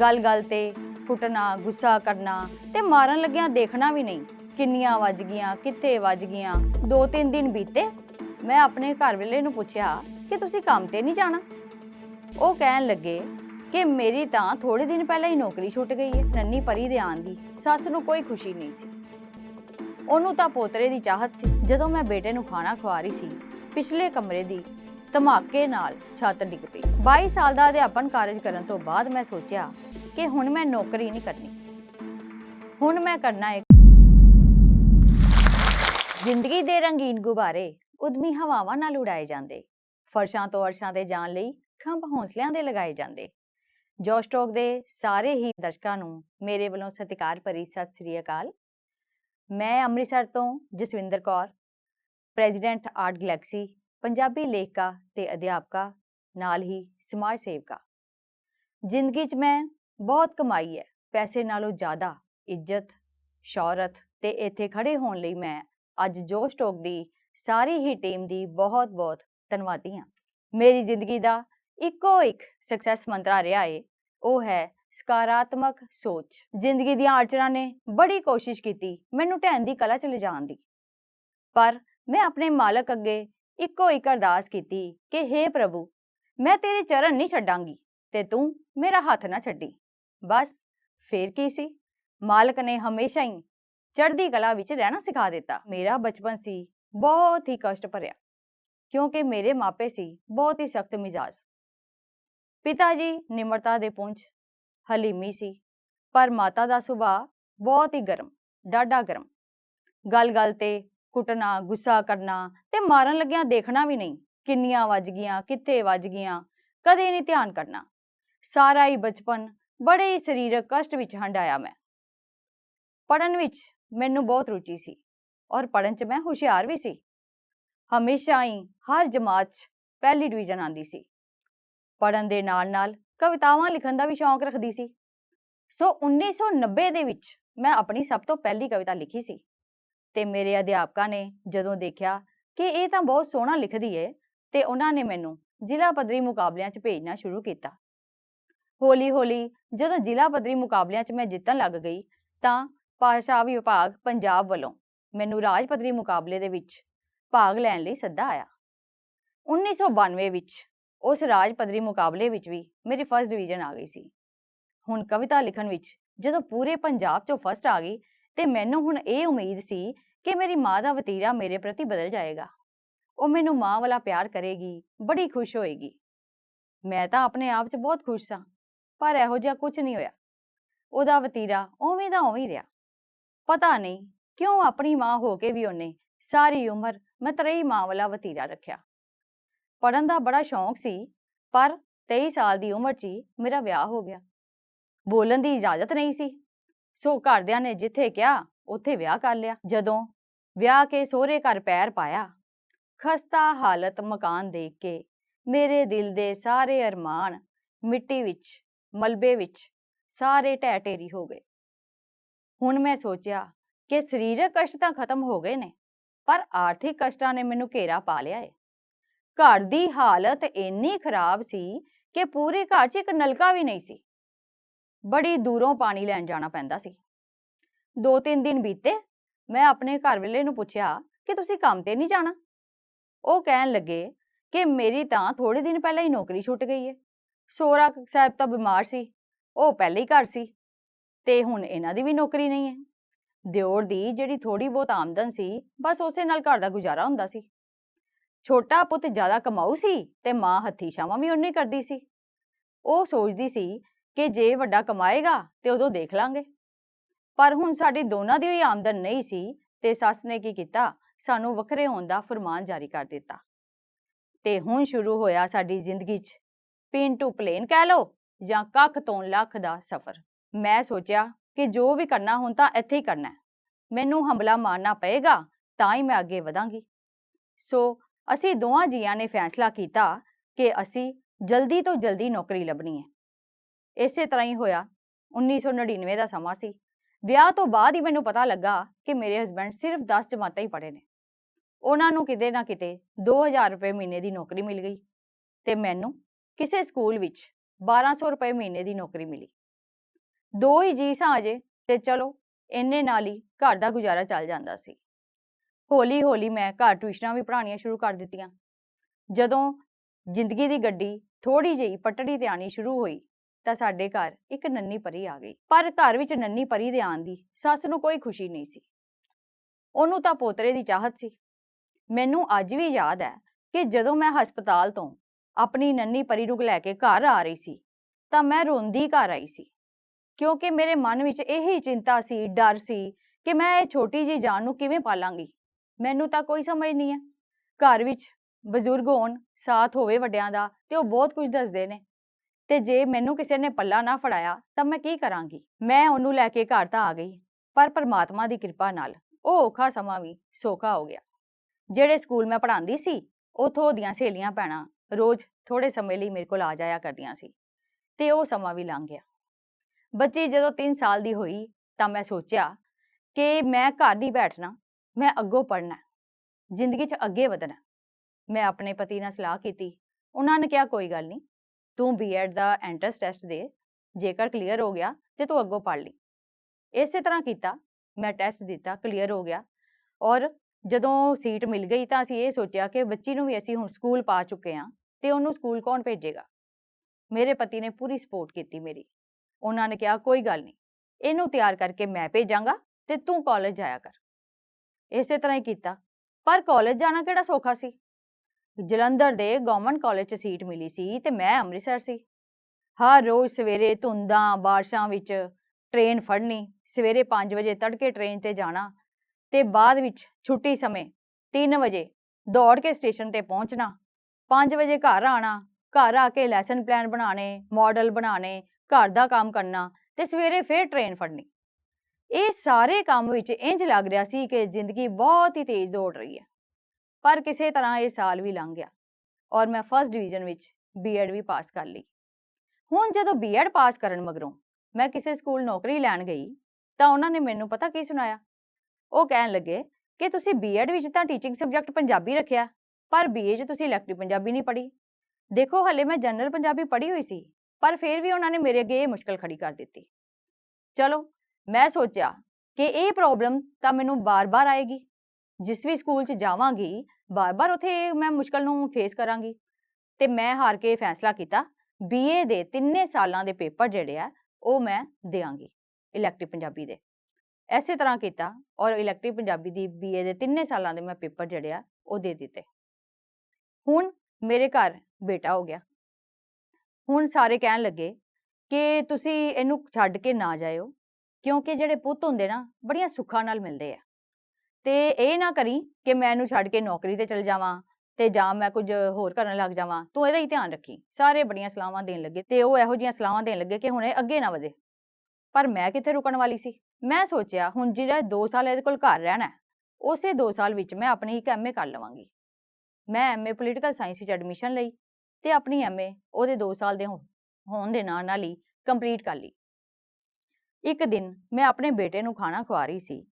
ਗੱਲ-ਗੱਲ ਤੇ ਕੁੱਟਣਾ, ਗੁੱਸਾ ਕਰਨਾ ਤੇ ਮਾਰਨ ਲੱਗਿਆਂ ਦੇਖਣਾ ਵੀ ਨਹੀਂ। ਕਿੰਨੀਆਂ ਵੱਜ ਗਈਆਂ, ਕਿੱਥੇ ਵੱਜ ਗਈਆਂ ਦੋ ਤਿੰਨ ਦਿਨ ਬੀਤੇ। ਮੈਂ ਆਪਣੇ ਘਰ ਵਾਲੇ ਨੂੰ ਪੁੱਛਿਆ ਕਿ ਤੁਸੀਂ ਕੰਮ ਤੇ ਨਹੀਂ ਜਾਣਾ? ਉਹ ਕਹਿਣ ਲੱਗੇ ਕਿ ਮੇਰੀ ਤਾਂ ਥੋੜੇ ਦਿਨ ਪਹਿਲਾਂ ਹੀ ਨੌਕਰੀ ਛੁੱਟ ਗਈ ਹੈ ਨੰਨੀ ਪਰੀ ਦੇ ਆਉਣ ਦੀ। ਸੱਸ ਨੂੰ ਕੋਈ ਖੁਸ਼ੀ ਨਹੀਂ ਸੀ। ਉਹਨੂੰ ਤਾਂ ਪੋਤਰੇ ਦੀ ਚਾਹਤ ਸੀ। ਜਦੋਂ ਮੈਂ ਬੇਟੇ ਨੂੰ ਖਾਣਾ ਖਵਾ ਰਹੀ ਸੀ, ਪਿਛਲੇ ਕਮਰੇ ਦੀ ਧਮਾਕੇ ਨਾਲ ਛੱਤ ਡਿੱਗ ਪਈ। 22 ਸਾਲ ਦਾ ਅਧਿਆਪਨ ਕਾਰਜ ਕਰਨ ਤੋਂ ਬਾਅਦ ਮੈਂ ਸੋਚਿਆ ਕਿ ਹੁਣ ਮੈਂ ਨੌਕਰੀ ਨਹੀਂ ਕਰਨੀ। ਹੁਣ ਮੈਂ ਕਰਨਾ ਹੈ ਜ਼ਿੰਦਗੀ ਦੇ ਰੰਗੀਨ ਗੁਬਾਰੇ, ਉਦਮੀ ਹਵਾਵਾਂ ਨਾਲ ਉਡਾਏ ਜਾਂਦੇ, ਫਰਸ਼ਾਂ ਤੋਂ ਅਰਸ਼ਾਂ ਤੇ ਜਾਣ ਲਈ ਖੰਭ ਹੌਸਲਿਆਂ ਦੇ ਲਗਾਏ ਜਾਂਦੇ। ਜੋਸ਼ਟੋਕ ਦੇ ਸਾਰੇ ਹੀ ਦਰਸ਼ਕਾਂ ਨੂੰ ਮੇਰੇ ਵੱਲੋਂ ਸਤਿਕਾਰ ਭਰੀ ਸਤਿ ਸ੍ਰੀ ਅਕਾਲ। ਮੈਂ ਅੰਮ੍ਰਿਤਸਰ ਤੋਂ Jaswinder Kaur, president art galaxy Punjabi ਲੇਖਕਾ ਤੇ ਅਧਿਆਪਕਾ, ਨਾਲ ਹੀ ਸਮਾਜ ਸੇਵਕਾ। ਜ਼ਿੰਦਗੀ 'ਚ ਮੈਂ ਬਹੁਤ ਕਮਾਈ ਹੈ। ਪੈਸੇ ਨਾਲੋਂ ਜ਼ਿਆਦਾ ਇੱਜ਼ਤ, ਸ਼ੌਹਰਤ ਤੇ ਇੱਥੇ ਖੜੇ ਹੋਣ ਲਈ ਮੈਂ ਅੱਜ ਜੋਸ਼ ਟੋਕ ਦੀ ਸਾਰੀ ਹੀ ਟੀਮ ਦੀ ਬਹੁਤ-ਬਹੁਤ ਧੰਨਵਾਦੀ ਹਾਂ। ਮੇਰੀ ਜ਼ਿੰਦਗੀ ਦਾ ਇੱਕੋ ਇੱਕ ਸਕਸੈਸ ਮੰਤਰਾ ਰਿਹਾ ਏ, ਉਹ ਹੈ ਸਕਾਰਾਤਮਕ ਸੋਚ। ਜ਼ਿੰਦਗੀ ਦੀਆਂ ਅੜਚਣਾਂ ਨੇ ਬੜੀ ਕੋਸ਼ਿਸ਼ ਕੀਤੀ ਮੈਨੂੰ ਢਹਿਣ ਦੀ ਕਲਾ ਚ ਲਿਜਾਣ ਦੀ। ਪਰ ਮੈਂ ਆਪਣੇ ਮਾਲਕ ਅੱਗੇ ਇੱਕੋ ਇੱਕ ਅਰਦਾਸ ਕੀਤੀ ਕਿ हे ਪ੍ਰਭੂ, ਮੈਂ ਤੇਰੇ ਚਰਨ ਨਹੀਂ ਛੱਡਾਂਗੀ ਤੇ ਤੂੰ ਮੇਰਾ ਹੱਥ ਨਾ ਛੱਡੀ। ਬਸ, ਫੇਰ ਕੀ ਸੀ? ਮਾਲਕ ਨੇ ਹਮੇਸ਼ਾ ਹੀ ਚੜ੍ਹਦੀ ਕਲਾ ਵਿੱਚ ਰਹਿਣਾ ਸਿਖਾ ਦਿੱਤਾ। ਮੇਰਾ ਬਚਪਨ ਸੀ, ਬਹੁਤ ਹੀ ਕਸ਼ਟ ਭਰਿਆ, ਕਿਉਂਕਿ ਮੇਰੇ ਮਾਪੇ ਸੀ, ਬਹੁਤ ਹੀ ਸਖਤ ਮਿਜ਼ਾਜ। ਪਿਤਾ ਜੀ ਨਿਮਰਤਾ ਦੇ ਪੁੰਜ, ਹਲੀਮੀ ਸੀ, ਪਰ ਮਾਤਾ ਦਾ ਸੁਭਾਅ ਬਹੁਤ ਹੀ ਗਰਮ, ਡਾਢਾ ਗਰਮ। ਗੱਲ-ਗੱਲ ਤੇ ਕੁੱਟਣਾ, ਗੁੱਸਾ ਕਰਨਾ ਤੇ ਮਾਰਨ ਲੱਗਿਆਂ ਦੇਖਣਾ ਵੀ ਨਹੀਂ, ਕਿੰਨੀਆਂ ਵੱਜ ਗਈਆਂ, ਕਿੱਥੇ ਵੱਜ ਗਈਆਂ, ਕਦੇ ਨਹੀਂ ਧਿਆਨ ਕਰਨਾ। ਸਾਰਾ ਹੀ ਬਚਪਨ ਬੜੇ ਹੀ ਸਰੀਰਕ ਕਸ਼ਟ ਵਿੱਚ ਹੰਡਾਇਆ ਮੈਂ। ਪੜਨ ਵਿੱਚ ਮੈਨੂੰ ਬਹੁਤ ਰੁਚੀ ਸੀ ਔਰ ਪੜਨ 'ਚ ਮੈਂ ਹੁਸ਼ਿਆਰ ਵੀ ਸੀ। ਹਮੇਸ਼ਾ ਹੀ ਹਰ ਜਮਾਤ 'ਚ ਪਹਿਲੀ ਡਿਵੀਜ਼ਨ ਆਂਦੀ ਸੀ। ਪੜਨ ਦੇ ਨਾਲ-ਨਾਲ ਕਵਿਤਾਵਾਂ ਲਿਖਣ ਦਾ ਵੀ ਸ਼ੌਂਕ ਰੱਖਦੀ ਸੀ। ਸੋ 1990 ਦੇ ਵਿੱਚ ਮੈਂ ਆਪਣੀ ਸਭ ਤੋਂ ਪਹਿਲੀ ਕਵਿਤਾ ਲਿਖੀ ਸੀ। ਤੇ ਮੇਰੇ ਅਧਿਆਪਕਾਂ ਨੇ ਜਦੋਂ ਦੇਖਿਆ ਕਿ ਇਹ ਤਾਂ ਬਹੁਤ ਸੋਹਣਾ ਲਿਖਦੀ ਏ, ਤੇ ਉਹਨਾਂ ਨੇ ਮੈਨੂੰ ਜ਼ਿਲ੍ਹਾ ਪੱਧਰੀ ਮੁਕਾਬਲਿਆਂ 'ਚ ਭੇਜਣਾ ਸ਼ੁਰੂ ਕੀਤਾ। ਹੌਲੀ-ਹੌਲੀ ਜਦੋਂ ਜ਼ਿਲ੍ਹਾ ਪੱਧਰੀ ਮੁਕਾਬਲਿਆਂ 'ਚ ਮੈਂ ਜਿੱਤਣ ਲੱਗ ਗਈ ਤਾਂ ਭਾਸ਼ਾ ਵਿਭਾਗ ਪੰਜਾਬ ਵੱਲੋਂ ਮੈਨੂੰ ਰਾਜ ਪੱਧਰੀ ਮੁਕਾਬਲੇ ਦੇ ਵਿੱਚ ਭਾਗ ਲੈਣ ਲਈ ਸੱਦਾ ਆਇਆ। 1992 ਵਿੱਚ ਉਸ ਰਾਜ ਪੱਧਰੀ ਮੁਕਾਬਲੇ ਵਿੱਚ ਵੀ ਮੇਰੀ ਫਸਟ ਡਿਵੀਜ਼ਨ ਆ ਗਈ ਸੀ। ਹੁਣ ਕਵਿਤਾ ਲਿਖਣ ਵਿੱਚ ਜਦੋਂ ਪੂਰੇ ਪੰਜਾਬ 'ਚੋਂ ਫਸਟ ਆ ਗਈ ਤੇ ਮੈਨੂੰ ਹੁਣ ਇਹ ਉਮੀਦ ਸੀ ਕਿ ਮੇਰੀ ਮਾਂ ਦਾ ਵਤੀਰਾ ਮੇਰੇ ਪ੍ਰਤੀ ਬਦਲ ਜਾਏਗਾ। ਉਹ ਮੈਨੂੰ ਮਾਂ ਵਾਲਾ ਪਿਆਰ ਕਰੇਗੀ, ਬੜੀ ਖੁਸ਼ ਹੋਏਗੀ। ਮੈਂ ਤਾਂ ਆਪਣੇ ਆਪ 'ਚ ਬਹੁਤ ਖੁਸ਼ ਸਾਂ, ਪਰ ਇਹੋ ਜਿਹਾ ਕੁਝ ਨਹੀਂ ਹੋਇਆ। ਉਹਦਾ ਵਤੀਰਾ ਉਵੇਂ ਦਾ ਉਵੇਂ ਹੀ ਰਿਹਾ। ਪਤਾ ਨਹੀਂ ਕਿਉਂ ਆਪਣੀ ਮਾਂ ਹੋ ਕੇ ਵੀ ਉਹਨੇ ਸਾਰੀ ਉਮਰ ਮਤਰੇਈ ਮਾਂ ਵਾਲਾ ਵਤੀਰਾ ਰੱਖਿਆ। ਪੜਨ ਦਾ ਬੜਾ ਸ਼ੌਂਕ ਸੀ, ਪਰ 23 ਸਾਲ ਦੀ ਉਮਰ 'ਚ ਹੀ ਮੇਰਾ ਵਿਆਹ ਹੋ ਗਿਆ। ਬੋਲਣ ਦੀ ਇਜਾਜ਼ਤ ਨਹੀਂ ਸੀ। ਸੋ ਘਰਦਿਆਂ ਨੇ ਜਿੱਥੇ ਕਿਹਾ ਉੱਥੇ ਵਿਆਹ ਕਰ ਲਿਆ। ਜਦੋਂ ਵਿਆਹ ਕੇ ਸਹੁਰੇ ਘਰ ਪੈਰ ਪਾਇਆ, ਖਸਤਾ ਹਾਲਤ ਮਕਾਨ ਦੇਖ ਕੇ ਮੇਰੇ ਦਿਲ ਦੇ ਸਾਰੇ ਅਰਮਾਨ ਮਿੱਟੀ ਵਿੱਚ, ਮਲਬੇ ਵਿੱਚ ਸਾਰੇ ਢਹਿ ਢੇਰੀ ਹੋ ਗਏ। ਹੁਣ ਮੈਂ ਸੋਚਿਆ ਕਿ ਸਰੀਰਕ ਕਸ਼ਟ ਤਾਂ ਖਤਮ ਹੋ ਗਏ ਨੇ, ਪਰ ਆਰਥਿਕ ਕਸ਼ਟਾਂ ਨੇ ਮੈਨੂੰ ਘੇਰਾ ਪਾ ਲਿਆ ਏ। ਘਰ ਦੀ ਹਾਲਤ ਇੰਨੀ ਖਰਾਬ ਸੀ ਕਿ ਪੂਰੇ ਘਰ 'ਚ ਇੱਕ ਨਲਕਾ ਵੀ ਨਹੀਂ ਸੀ। ਬੜੀ ਦੂਰੋਂ ਪਾਣੀ ਲੈਣ ਜਾਣਾ ਪੈਂਦਾ ਸੀ। ਦੋ ਤਿੰਨ ਦਿਨ ਬੀਤੇ, ਮੈਂ ਆਪਣੇ ਘਰ ਵਾਲੇ ਨੂੰ ਪੁੱਛਿਆ ਕਿ ਤੁਸੀਂ ਕੰਮ ਤੇ ਨਹੀਂ ਜਾਣਾ? ਉਹ ਕਹਿਣ ਲੱਗੇ ਕਿ ਮੇਰੀ ਤਾਂ ਥੋੜੇ ਦਿਨ ਪਹਿਲਾਂ ਹੀ ਨੌਕਰੀ ਛੁੱਟ ਗਈ ਹੈ ਸੋਹਰਾ ਸਾਹਿਬ ਤਾਂ ਬਿਮਾਰ ਸੀ, ਉਹ ਪਹਿਲੇ ਹੀ ਘਰ ਸੀ ਤੇ ਹੁਣ ਇਹਨਾਂ ਦੀ ਵੀ ਨੌਕਰੀ ਨਹੀਂ ਹੈ। ਦਿਓਰ ਦੀ ਜਿਹੜੀ ਥੋੜੀ ਬਹੁਤ ਆਮਦਨ ਸੀ, ਬਸ ਉਸੇ ਨਾਲ ਘਰ ਦਾ ਗੁਜ਼ਾਰਾ ਹੁੰਦਾ ਸੀ। ਛੋਟਾ ਪੁੱਤ ਜ਼ਿਆਦਾ ਕਮਾਊ ਸੀ ਤੇ ਮਾਂ ਹੱਥੀ ਛਾਵਾਂ ਵੀ ਉਹਨੇ ਕਰਦੀ ਸੀ। ਉਹ ਸੋਚਦੀ ਸੀ ਕਿ ਜੇ ਵੱਡਾ ਕਮਾਏਗਾ ਤੇ ਉਦੋਂ ਦੇਖ ਲਾਂਗੇ। ਪਰ ਹੁਣ ਸਾਡੀ ਦੋਨਾਂ ਦੀ ਹੀ ਆਮਦਨ ਨਹੀਂ ਸੀ ਤੇ ਸੱਸ ਨੇ ਕੀ ਕੀਤਾ? ਸਾਨੂੰ ਵੱਖਰੇ ਹੋਣ ਦਾ ਫਰਮਾਨ ਜਾਰੀ ਕਰ ਦਿੱਤਾ। ਤੇ ਹੁਣ ਸ਼ੁਰੂ ਹੋਇਆ ਸਾਡੀ ਜ਼ਿੰਦਗੀ 'ਚ। ਪਿੰਨ ਟੂ ਪਲੇਨ ਕਹਿ ਲਓ ਜਾਂ ਕੱਖ ਤੋਂ ਲੱਖ ਦਾ ਸਫ਼ਰ। ਮੈਂ ਸੋਚਿਆ ਕਿ ਜੋ ਵੀ ਕਰਨਾ ਹੁਣ ਤਾਂ ਇੱਥੇ ਹੀ ਕਰਨਾ ਹੈ। ਮੈਨੂੰ ਹਮਲਾ ਮਾਰਨਾ ਪਏਗਾ ਤਾਂ ਹੀ ਮੈਂ ਅੱਗੇ ਵਧਾਂਗੀ। ਸੋ ਅਸੀਂ ਦੋਵਾਂ ਜੀਆਂ ਨੇ ਫੈਸਲਾ ਕੀਤਾ ਕਿ ਅਸੀਂ ਜਲਦੀ ਤੋਂ ਜਲਦੀ ਨੌਕਰੀ ਲੱਭਣੀ ਹੈ। ਇਸੇ ਤਰ੍ਹਾਂ ਹੀ ਹੋਇਆ। 1999 ਦਾ ਸਮਾਂ ਸੀ। ਵਿਆਹ ਤੋਂ ਬਾਅਦ ਹੀ ਮੈਨੂੰ ਪਤਾ ਲੱਗਾ ਕਿ ਮੇਰੇ ਹਸਬੰਡ ਸਿਰਫ 10 ਜਮਾਤਾਂ ਹੀ ਪੜ੍ਹੇ ਨੇ। ਉਹਨਾਂ ਨੂੰ ਕਿਤੇ ਨਾ ਕਿਤੇ 2000 ਰੁਪਏ ਮਹੀਨੇ ਦੀ ਨੌਕਰੀ ਮਿਲ ਗਈ ਤੇ ਮੈਨੂੰ ਕਿਸੇ ਸਕੂਲ ਵਿੱਚ 1200 ਰੁਪਏ ਮਹੀਨੇ ਦੀ ਨੌਕਰੀ ਮਿਲੀ। ਦੋ ਹੀ ਜੀ ਸਾਂ ਅਜੇ ਤੇ ਚਲੋ ਇੰਨੇ ਨਾਲ ਹੀ ਘਰ ਦਾ ਗੁਜ਼ਾਰਾ ਚੱਲ ਜਾਂਦਾ ਸੀ। ਹੌਲੀ ਹੌਲੀ ਮੈਂ ਘਰ ਟਿਊਸ਼ਨਾਂ ਵੀ ਪੜ੍ਹਾਉਣੀਆਂ ਸ਼ੁਰੂ ਕਰ ਦਿੱਤੀਆਂ। ਜਦੋਂ ਜ਼ਿੰਦਗੀ ਦੀ ਗੱਡੀ ਥੋੜੀ ਜਿਹੀ ਪਟੜੀ ਤੇ ਆਣੀ ਸ਼ੁਰੂ ਹੋਈ ਤਾਂ ਸਾਡੇ ਘਰ ਇੱਕ ਨੰਨੀ ਪਰੀ ਆ ਗਈ। ਪਰ ਘਰ ਵਿੱਚ ਨੰਨੀ ਪਰੀ ਦੇ ਆਉਣ ਦੀ ਸੱਸ ਨੂੰ ਕੋਈ ਖੁਸ਼ੀ ਨਹੀਂ ਸੀ। ਉਹਨੂੰ ਤਾਂ ਪੋਤਰੇ ਦੀ ਚਾਹਤ ਸੀ। ਮੈਨੂੰ ਅੱਜ ਵੀ ਯਾਦ ਹੈ ਕਿ ਜਦੋਂ ਮੈਂ ਹਸਪਤਾਲ ਤੋਂ ਆਪਣੀ ਨੰਨੀ ਪਰੀ ਨੂੰ ਲੈ ਕੇ ਘਰ ਆ ਰਹੀ ਸੀ, ਤਾਂ ਮੈਂ ਰੋਂਦੀ ਘਰ ਆਈ ਸੀ। ਕਿਉਂਕਿ ਮੇਰੇ ਮਨ ਵਿੱਚ ਇਹੀ ਚਿੰਤਾ ਸੀ, ਡਰ ਸੀ ਕਿ ਮੈਂ ਇਹ ਛੋਟੀ ਜੀ ਜਾਨ ਨੂੰ ਕਿਵੇਂ ਪਾਲਾਂਗੀ। ਮੈਨੂੰ ਤਾਂ ਕੋਈ ਸਮਝ ਨਹੀਂ ਹੈ। ਘਰ ਵਿੱਚ ਬਜ਼ੁਰਗ ਹੋਣ, ਸਾਥ ਹੋਵੇ ਵੱਡਿਆਂ ਦਾ ਤੇ ਉਹ ਬਹੁਤ ਕੁਝ ਦੱਸਦੇ ਨੇ। ਤੇ ਜੇ ਮੈਨੂੰ ਕਿਸੇ ਨੇ ਪੱਲਾ ਨਾ ਫੜਾਇਆ, ਤਾਂ ਮੈਂ ਕੀ ਕਰਾਂਗੀ? ਮੈਂ ਉਹਨੂੰ ਲੈ ਕੇ ਘਰ ਤਾਂ ਆ ਗਈ, ਪਰ ਪਰਮਾਤਮਾ ਦੀ ਕਿਰਪਾ ਨਾਲ। ਉਹ ਔਖਾ ਸਮਾਂ ਵੀ ਸੌਖਾ ਹੋ ਗਿਆ। ਜਿਹੜੇ ਸਕੂਲ ਮੈਂ ਪੜ੍ਹਾਉਂਦੀ ਸੀ, ਉਥੋਂ ਦੀਆਂ ਸਹੇਲੀਆਂ ਭੈਣਾਂ ਰੋਜ਼ ਥੋੜੇ ਸਮੇਂ ਲਈ ਮੇਰੇ ਕੋਲ ਆ ਜਾਇਆ ਕਰਦੀਆਂ ਸੀ, ਤੇ ਉਹ ਸਮਾਂ ਵੀ ਲੰਘ ਗਿਆ। ਬੱਚੀ ਜਦੋਂ 3 ਸਾਲ ਦੀ ਹੋਈ, ਤਾਂ ਮੈਂ ਸੋਚਿਆ ਕਿ ਮੈਂ ਘਰ ਨਹੀਂ ਬੈਠਣਾ, ਮੈਂ ਅੱਗੋਂ ਪੜ੍ਹਨਾ ਜ਼ਿੰਦਗੀ 'ਚ ਅੱਗੇ ਵਧਣਾ ਮੈਂ ਆਪਣੇ ਪਤੀ ਨਾਲ ਸਲਾਹ ਕੀਤੀ, ਉਹਨਾਂ ਨੇ ਕਿਹਾ, ਕੋਈ ਗੱਲ ਨਹੀਂ ਤੂੰ ਬੀਐਡ ਦਾ ਐਂਟਰੈਂਸ ਟੈਸਟ ਦੇ, ਜੇਕਰ ਕਲੀਅਰ ਹੋ ਗਿਆ ਤੇ ਤੂੰ ਅੱਗੋਂ ਪੜ੍ਹ ਲਈ। ਇਸੇ ਤਰ੍ਹਾਂ ਕੀਤਾ, ਮੈਂ ਟੈਸਟ ਦਿੱਤਾ ਕਲੀਅਰ ਹੋ ਗਿਆ। ਔਰ ਜਦੋਂ ਸੀਟ ਮਿਲ ਗਈ ਤਾਂ ਅਸੀਂ ਇਹ ਸੋਚਿਆ ਕਿ ਬੱਚੀ ਨੂੰ ਵੀ ਅਸੀਂ ਹੁਣ ਸਕੂਲ ਪਾ ਚੁੱਕੇ ਹਾਂ ਤੇ ਉਹਨੂੰ ਸਕੂਲ ਕੌਣ ਭੇਜੇਗਾ। ਮੇਰੇ ਪਤੀ ਨੇ ਪੂਰੀ ਸਪੋਰਟ ਕੀਤੀ ਮੇਰੀ। ਉਹਨਾਂ ਨੇ ਕਿਹਾ, ਕੋਈ ਗੱਲ ਨਹੀਂ, ਇਹਨੂੰ ਤਿਆਰ ਕਰਕੇ ਮੈਂ ਭੇਜਾਂਗਾ ਤੇ ਤੂੰ ਕਾਲਜ ਜਾਇਆ ਕਰ। ਇਸੇ ਤਰ੍ਹਾਂ ਹੀ ਕੀਤਾ। ਪਰ ਕਾਲਜ ਜਾਣਾ ਕਿਹੜਾ ਸੌਖਾ ਸੀ? ਜਲੰਧਰ ਦੇ ਗਵਰਨਮੈਂਟ ਕਾਲਜ 'ਚ ਸੀਟ ਮਿਲੀ ਸੀ ਤੇ ਮੈਂ ਅੰਮ੍ਰਿਤਸਰ ਸੀ। ਹਰ ਰੋਜ਼ ਸਵੇਰੇ ਧੁੰਦਾਂ, ਬਾਰਿਸ਼ਾਂ ਵਿੱਚ ਟ੍ਰੇਨ ਫੜਨੀ, ਸਵੇਰੇ 5 ਵਜੇ ਤੜਕੇ ਟ੍ਰੇਨ ਤੇ ਜਾਣਾ ਤੇ ਬਾਅਦ ਵਿੱਚ ਛੁੱਟੀ ਸਮੇਂ 3 ਵਜੇ ਦੌੜ ਕੇ ਸਟੇਸ਼ਨ ਤੇ ਪਹੁੰਚਣਾ 5 ਵਜੇ ਘਰ ਆਣਾ, ਘਰ ਆ ਕੇ ਲੈਸਨ ਪਲਾਨ ਬਣਾਉਣੇ ਮਾਡਲ ਬਣਾਉਣੇ, ਘਰ ਦਾ ਕੰਮ ਕਰਨਾ ਤੇ ਸਵੇਰੇ ਫੇਰ ਟ੍ਰੇਨ ਫੜਨੀ। ਇਹ ਸਾਰੇ ਕੰਮ ਵਿੱਚ ਇੰਜ ਲੱਗ ਰਿਹਾ ਸੀ ਕਿ ਜ਼ਿੰਦਗੀ ਬਹੁਤ ਹੀ ਤੇਜ਼ ਦੌੜ ਰਹੀ ਹੈ। ਪਰ ਕਿਸੇ ਤਰ੍ਹਾਂ ਇਹ ਸਾਲ ਵੀ ਲੰਘ ਗਿਆ ਔਰ ਮੈਂ ਫਸਟ ਡਿਵੀਜ਼ਨ ਵਿੱਚ ਬੀਐਡ ਵੀ ਪਾਸ ਕਰ ਲਈ। ਹੁਣ ਜਦੋਂ ਬੀਐਡ ਪਾਸ ਕਰਨ ਮਗਰੋਂ ਮੈਂ ਕਿਸੇ ਸਕੂਲ ਨੌਕਰੀ ਲੈਣ ਗਈ ਤਾਂ ਉਹਨਾਂ ਨੇ ਮੈਨੂੰ ਪਤਾ ਕੀ ਸੁਣਾਇਆ? ਉਹ ਕਹਿਣ ਲੱਗੇ ਕਿ ਤੁਸੀਂ ਬੀਐਡ ਵਿੱਚ ਤਾਂ ਟੀਚਿੰਗ ਸਬਜੈਕਟ ਪੰਜਾਬੀ ਰੱਖਿਆ, ਪਰ ਬੀਏ 'ਚ ਤੁਸੀਂ ਇਲੈਕਟਿਵ ਪੰਜਾਬੀ ਨਹੀਂ ਪੜ੍ਹੀ। ਦੇਖੋ ਹਲੇ ਮੈਂ ਜਨਰਲ ਪੰਜਾਬੀ ਪੜ੍ਹੀ ਹੋਈ ਸੀ, ਪਰ ਫਿਰ ਵੀ ਉਹਨਾਂ ਨੇ ਮੇਰੇ ਅੱਗੇ ਇਹ ਮੁਸ਼ਕਲ ਖੜੀ ਕਰ ਦਿੱਤੀ। ਚਲੋ, ਮੈਂ ਸੋਚਿਆ ਕਿ ਇਹ ਪ੍ਰੋਬਲਮ ਤਾਂ ਮੈਨੂੰ ਬਾਰ-ਬਾਰ ਆਏਗੀ। ਜਿਸ ਵੀ ਸਕੂਲ 'ਚ ਜਾਵਾਂਗੀ, ਬਾਰ-ਬਾਰ ਉਥੇ ਮੈਂ ਮੁਸ਼ਕਲ ਨੂੰ ਫੇਸ ਕਰਾਂਗੀ। ਤੇ ਮੈਂ ਹਾਰ ਕੇ ਫੈਸਲਾ ਕੀਤਾ ਬੀਏ ਦੇ ਤਿੰਨੇ ਸਾਲਾਂ ਦੇ ਪੇਪਰ ਜਿਹੜੇ ਆ, ਉਹ ਮੈਂ ਦੇਵਾਂਗੀ ਇਲੈਕਟਿਵ ਪੰਜਾਬੀ ਦੇ। ਐਸੇ ਤਰ੍ਹਾਂ ਕੀਤਾ ਔਰ ਇਲੈਕਟਿਵ ਪੰਜਾਬੀ ਦੀ ਬੀਏ ਦੇ ਤਿੰਨੇ ਸਾਲਾਂ ਦੇ ਮੈਂ ਪੇਪਰ ਜਿਹੜੇ ਆ, ਉਹ ਦੇ ਦਿੱਤੇ। ਹੁਣ ਮੇਰੇ ਘਰ ਬੇਟਾ ਹੋ ਗਿਆ। ਹੁਣ ਸਾਰੇ ਕਹਿਣ ਲੱਗੇ ਕਿ ਤੁਸੀਂ ਇਹਨੂੰ ਛੱਡ ਕੇ ਨਾ ਜਾਇਓ, ਕਿਉਂਕਿ ਜਿਹੜੇ ਪੁੱਤ ਹੁੰਦੇ ਨਾ, ਬੜੀਆਂ ਸੁੱਖਾਂ ਨਾਲ ਮਿਲਦੇ ਆ। ਤੇ ਇਹ ਨਾ ਕਰੀ ਕਿ ਮੈਂ ਇਹਨੂੰ ਛੱਡ ਕੇ ਨੌਕਰੀ ਤੇ ਚਲ ਜਾਵਾਂ ਤੇ ਜਾਂ ਮੈਂ ਕੁਝ ਹੋਰ ਕਰਨ ਲੱਗ ਜਾਵਾਂ। ਤੂੰ ਇਹਦਾ ਹੀ ਧਿਆਨ ਰੱਖੀ। ਸਾਰੇ ਬੜੀਆਂ ਸਲਾਹਾਂ ਦੇਣ ਲੱਗੇ ਤੇ ਉਹ ਇਹੋ ਜਿਹੀਆਂ ਸਲਾਹਾਂ ਦੇਣ ਲੱਗੇ ਕਿ ਹੁਣ ਇਹ ਅੱਗੇ ਨਾ ਵਧੇ। ਪਰ ਮੈਂ ਕਿੱਥੇ ਰੁਕਣ ਵਾਲੀ ਸੀ? ਮੈਂ ਸੋਚਿਆ, ਹੁਣ ਜਿਹੜਾ 2 ਸਾਲ ਇਹਦੇ ਕੋਲ ਘਰ ਰਹਿਣਾ ਉਸੇ 2 ਸਾਲ ਵਿੱਚ ਮੈਂ ਆਪਣੀ ਇੱਕ ਐਮਏ ਕਰ ਲਵਾਂਗੀ। ਮੈਂ ਐਮਏ ਪੋਲੀਟੀਕਲ ਸਾਇੰਸ ਵਿੱਚ ਐਡਮਿਸ਼ਨ ਲਈ ਤੇ ਆਪਣੀ ਐਮਏ ਉਹਦੇ 2 ਸਾਲ ਦੇ ਹੋ- ਹੋਣ ਦੇ ਨਾਲ ਨਾਲ ਹੀ ਕੰਪਲੀਟ ਕਰ ਲਈ। ਇੱਕ ਦਿਨ ਮੈਂ ਆਪਣੇ ਬੇਟੇ ਨੂੰ ਖਾਣਾ ਖਵਾ ਰਹੀ ਸੀ।